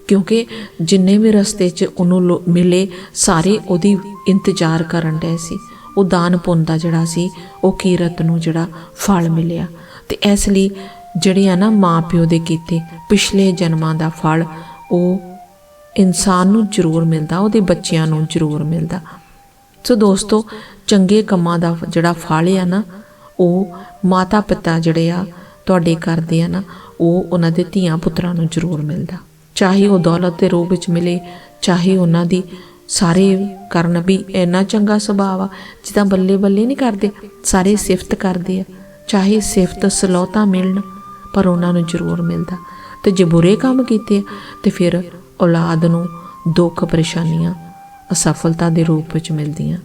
ਕਿਉਂਕਿ ਜਿੰਨੇ ਵੀ ਰਸਤੇ 'ਚ ਉਹਨੂੰ ਲੋ- ਮਿਲੇ, ਸਾਰੇ ਉਹਦੀ ਇੰਤਜ਼ਾਰ ਕਰਨ ਡਏ ਸੀ। ਉਹ ਦਾਨ ਪੁੰਨ ਦਾ ਜਿਹੜਾ ਸੀ, ਉਹ ਕੀਰਤ ਨੂੰ ਜਿਹੜਾ ਫਲ ਮਿਲਿਆ। ਤੇ ਇਸ ਲਈ ਜਿਹੜੇ ਆ ਨਾ ਮਾਂ ਪਿਓ ਦੇ ਕੀਤੇ ਪਿਛਲੇ ਜਨਮਾਂ ਦਾ ਫਲ, ਉਹ ਇਨਸਾਨ ਨੂੰ ਜ਼ਰੂਰ ਮਿਲਦਾ, ਉਹਦੇ ਬੱਚਿਆਂ ਨੂੰ ਜ਼ਰੂਰ ਮਿਲਦਾ। ਸੋ ਦੋਸਤੋ, ਚੰਗੇ ਕੰਮਾਂ ਦਾ ਜਿਹੜਾ ਫਲ ਆ ਨਾ, ਉਹ ਮਾਤਾ ਪਿਤਾ ਜਿਹੜੇ ਆ ਤੁਹਾਡੇ ਕਰਦੇ ਆ ਨਾ, ਉਹ ਉਹਨਾਂ ਦੇ ਧੀਆਂ ਪੁੱਤਰਾਂ ਨੂੰ ਜ਼ਰੂਰ ਮਿਲਦਾ। ਚਾਹੇ ਉਹ ਦੌਲਤ ਦੇ ਰੂਪ ਵਿੱਚ ਮਿਲੇ, ਚਾਹੇ ਉਹਨਾਂ ਦੀ ਸਾਰੇ ਕਰਨ ਵੀ ਇੰਨਾ ਚੰਗਾ ਸੁਭਾਅ ਆ, ਜਿੱਦਾਂ ਬੱਲੇ ਬੱਲੇ ਨਹੀਂ ਕਰਦੇ, ਸਾਰੇ ਸਿਫਤ ਕਰਦੇ ਆ। ਚਾਹੇ ਸਿਫਤ ਸਲੌਤਾ ਮਿਲਣ ਪਰ ਉਹਨਾਂ ਨੂੰ ਜ਼ਰੂਰ ਮਿਲਦਾ। ਤੇ ਜੇ ਬੁਰੇ ਕੰਮ ਕੀਤੇ ਆ, ਤੇ ਫਿਰ ਔਲਾਦ ਨੂੰ ਦੁੱਖ ਪਰੇਸ਼ਾਨੀਆਂ ਅਸਫਲਤਾ ਦੇ ਰੂਪ ਵਿੱਚ ਮਿਲਦੀਆਂ।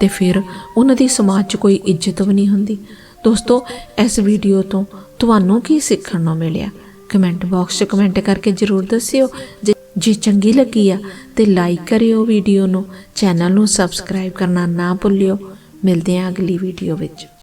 ਤੇ ਫਿਰ ਉਹਨਾਂ ਦੀ ਸਮਾਜ 'ਚ ਕੋਈ ਇੱਜ਼ਤ ਵੀ ਨਹੀਂ ਹੁੰਦੀ। ਦੋਸਤੋ ਇਸ ਵੀਡੀਓ ਤੋਂ ਤੁਹਾਨੂੰ ਕੀ ਸਿੱਖਣ ਨੂੰ ਮਿਲਿਆ? ਕਮੈਂਟ ਬਾਕਸ 'ਚ ਕਮੈਂਟ ਕਰਕੇ ਜਰੂਰ ਦੱਸਿਓ। ਜੇ ਜੇ ਚੰਗੀ ਲੱਗੀ ਆ ਤੇ ਲਾਈਕ ਕਰਿਓ ਵੀਡੀਓ ਨੂੰ। ਚੈਨਲ ਨੂੰ ਸਬਸਕ੍ਰਾਈਬ ਕਰਨਾ ਨਾ ਭੁੱਲਿਓ। ਮਿਲਦੇ ਹਾਂ ਅਗਲੀ ਵੀਡੀਓ ਵਿੱਚ।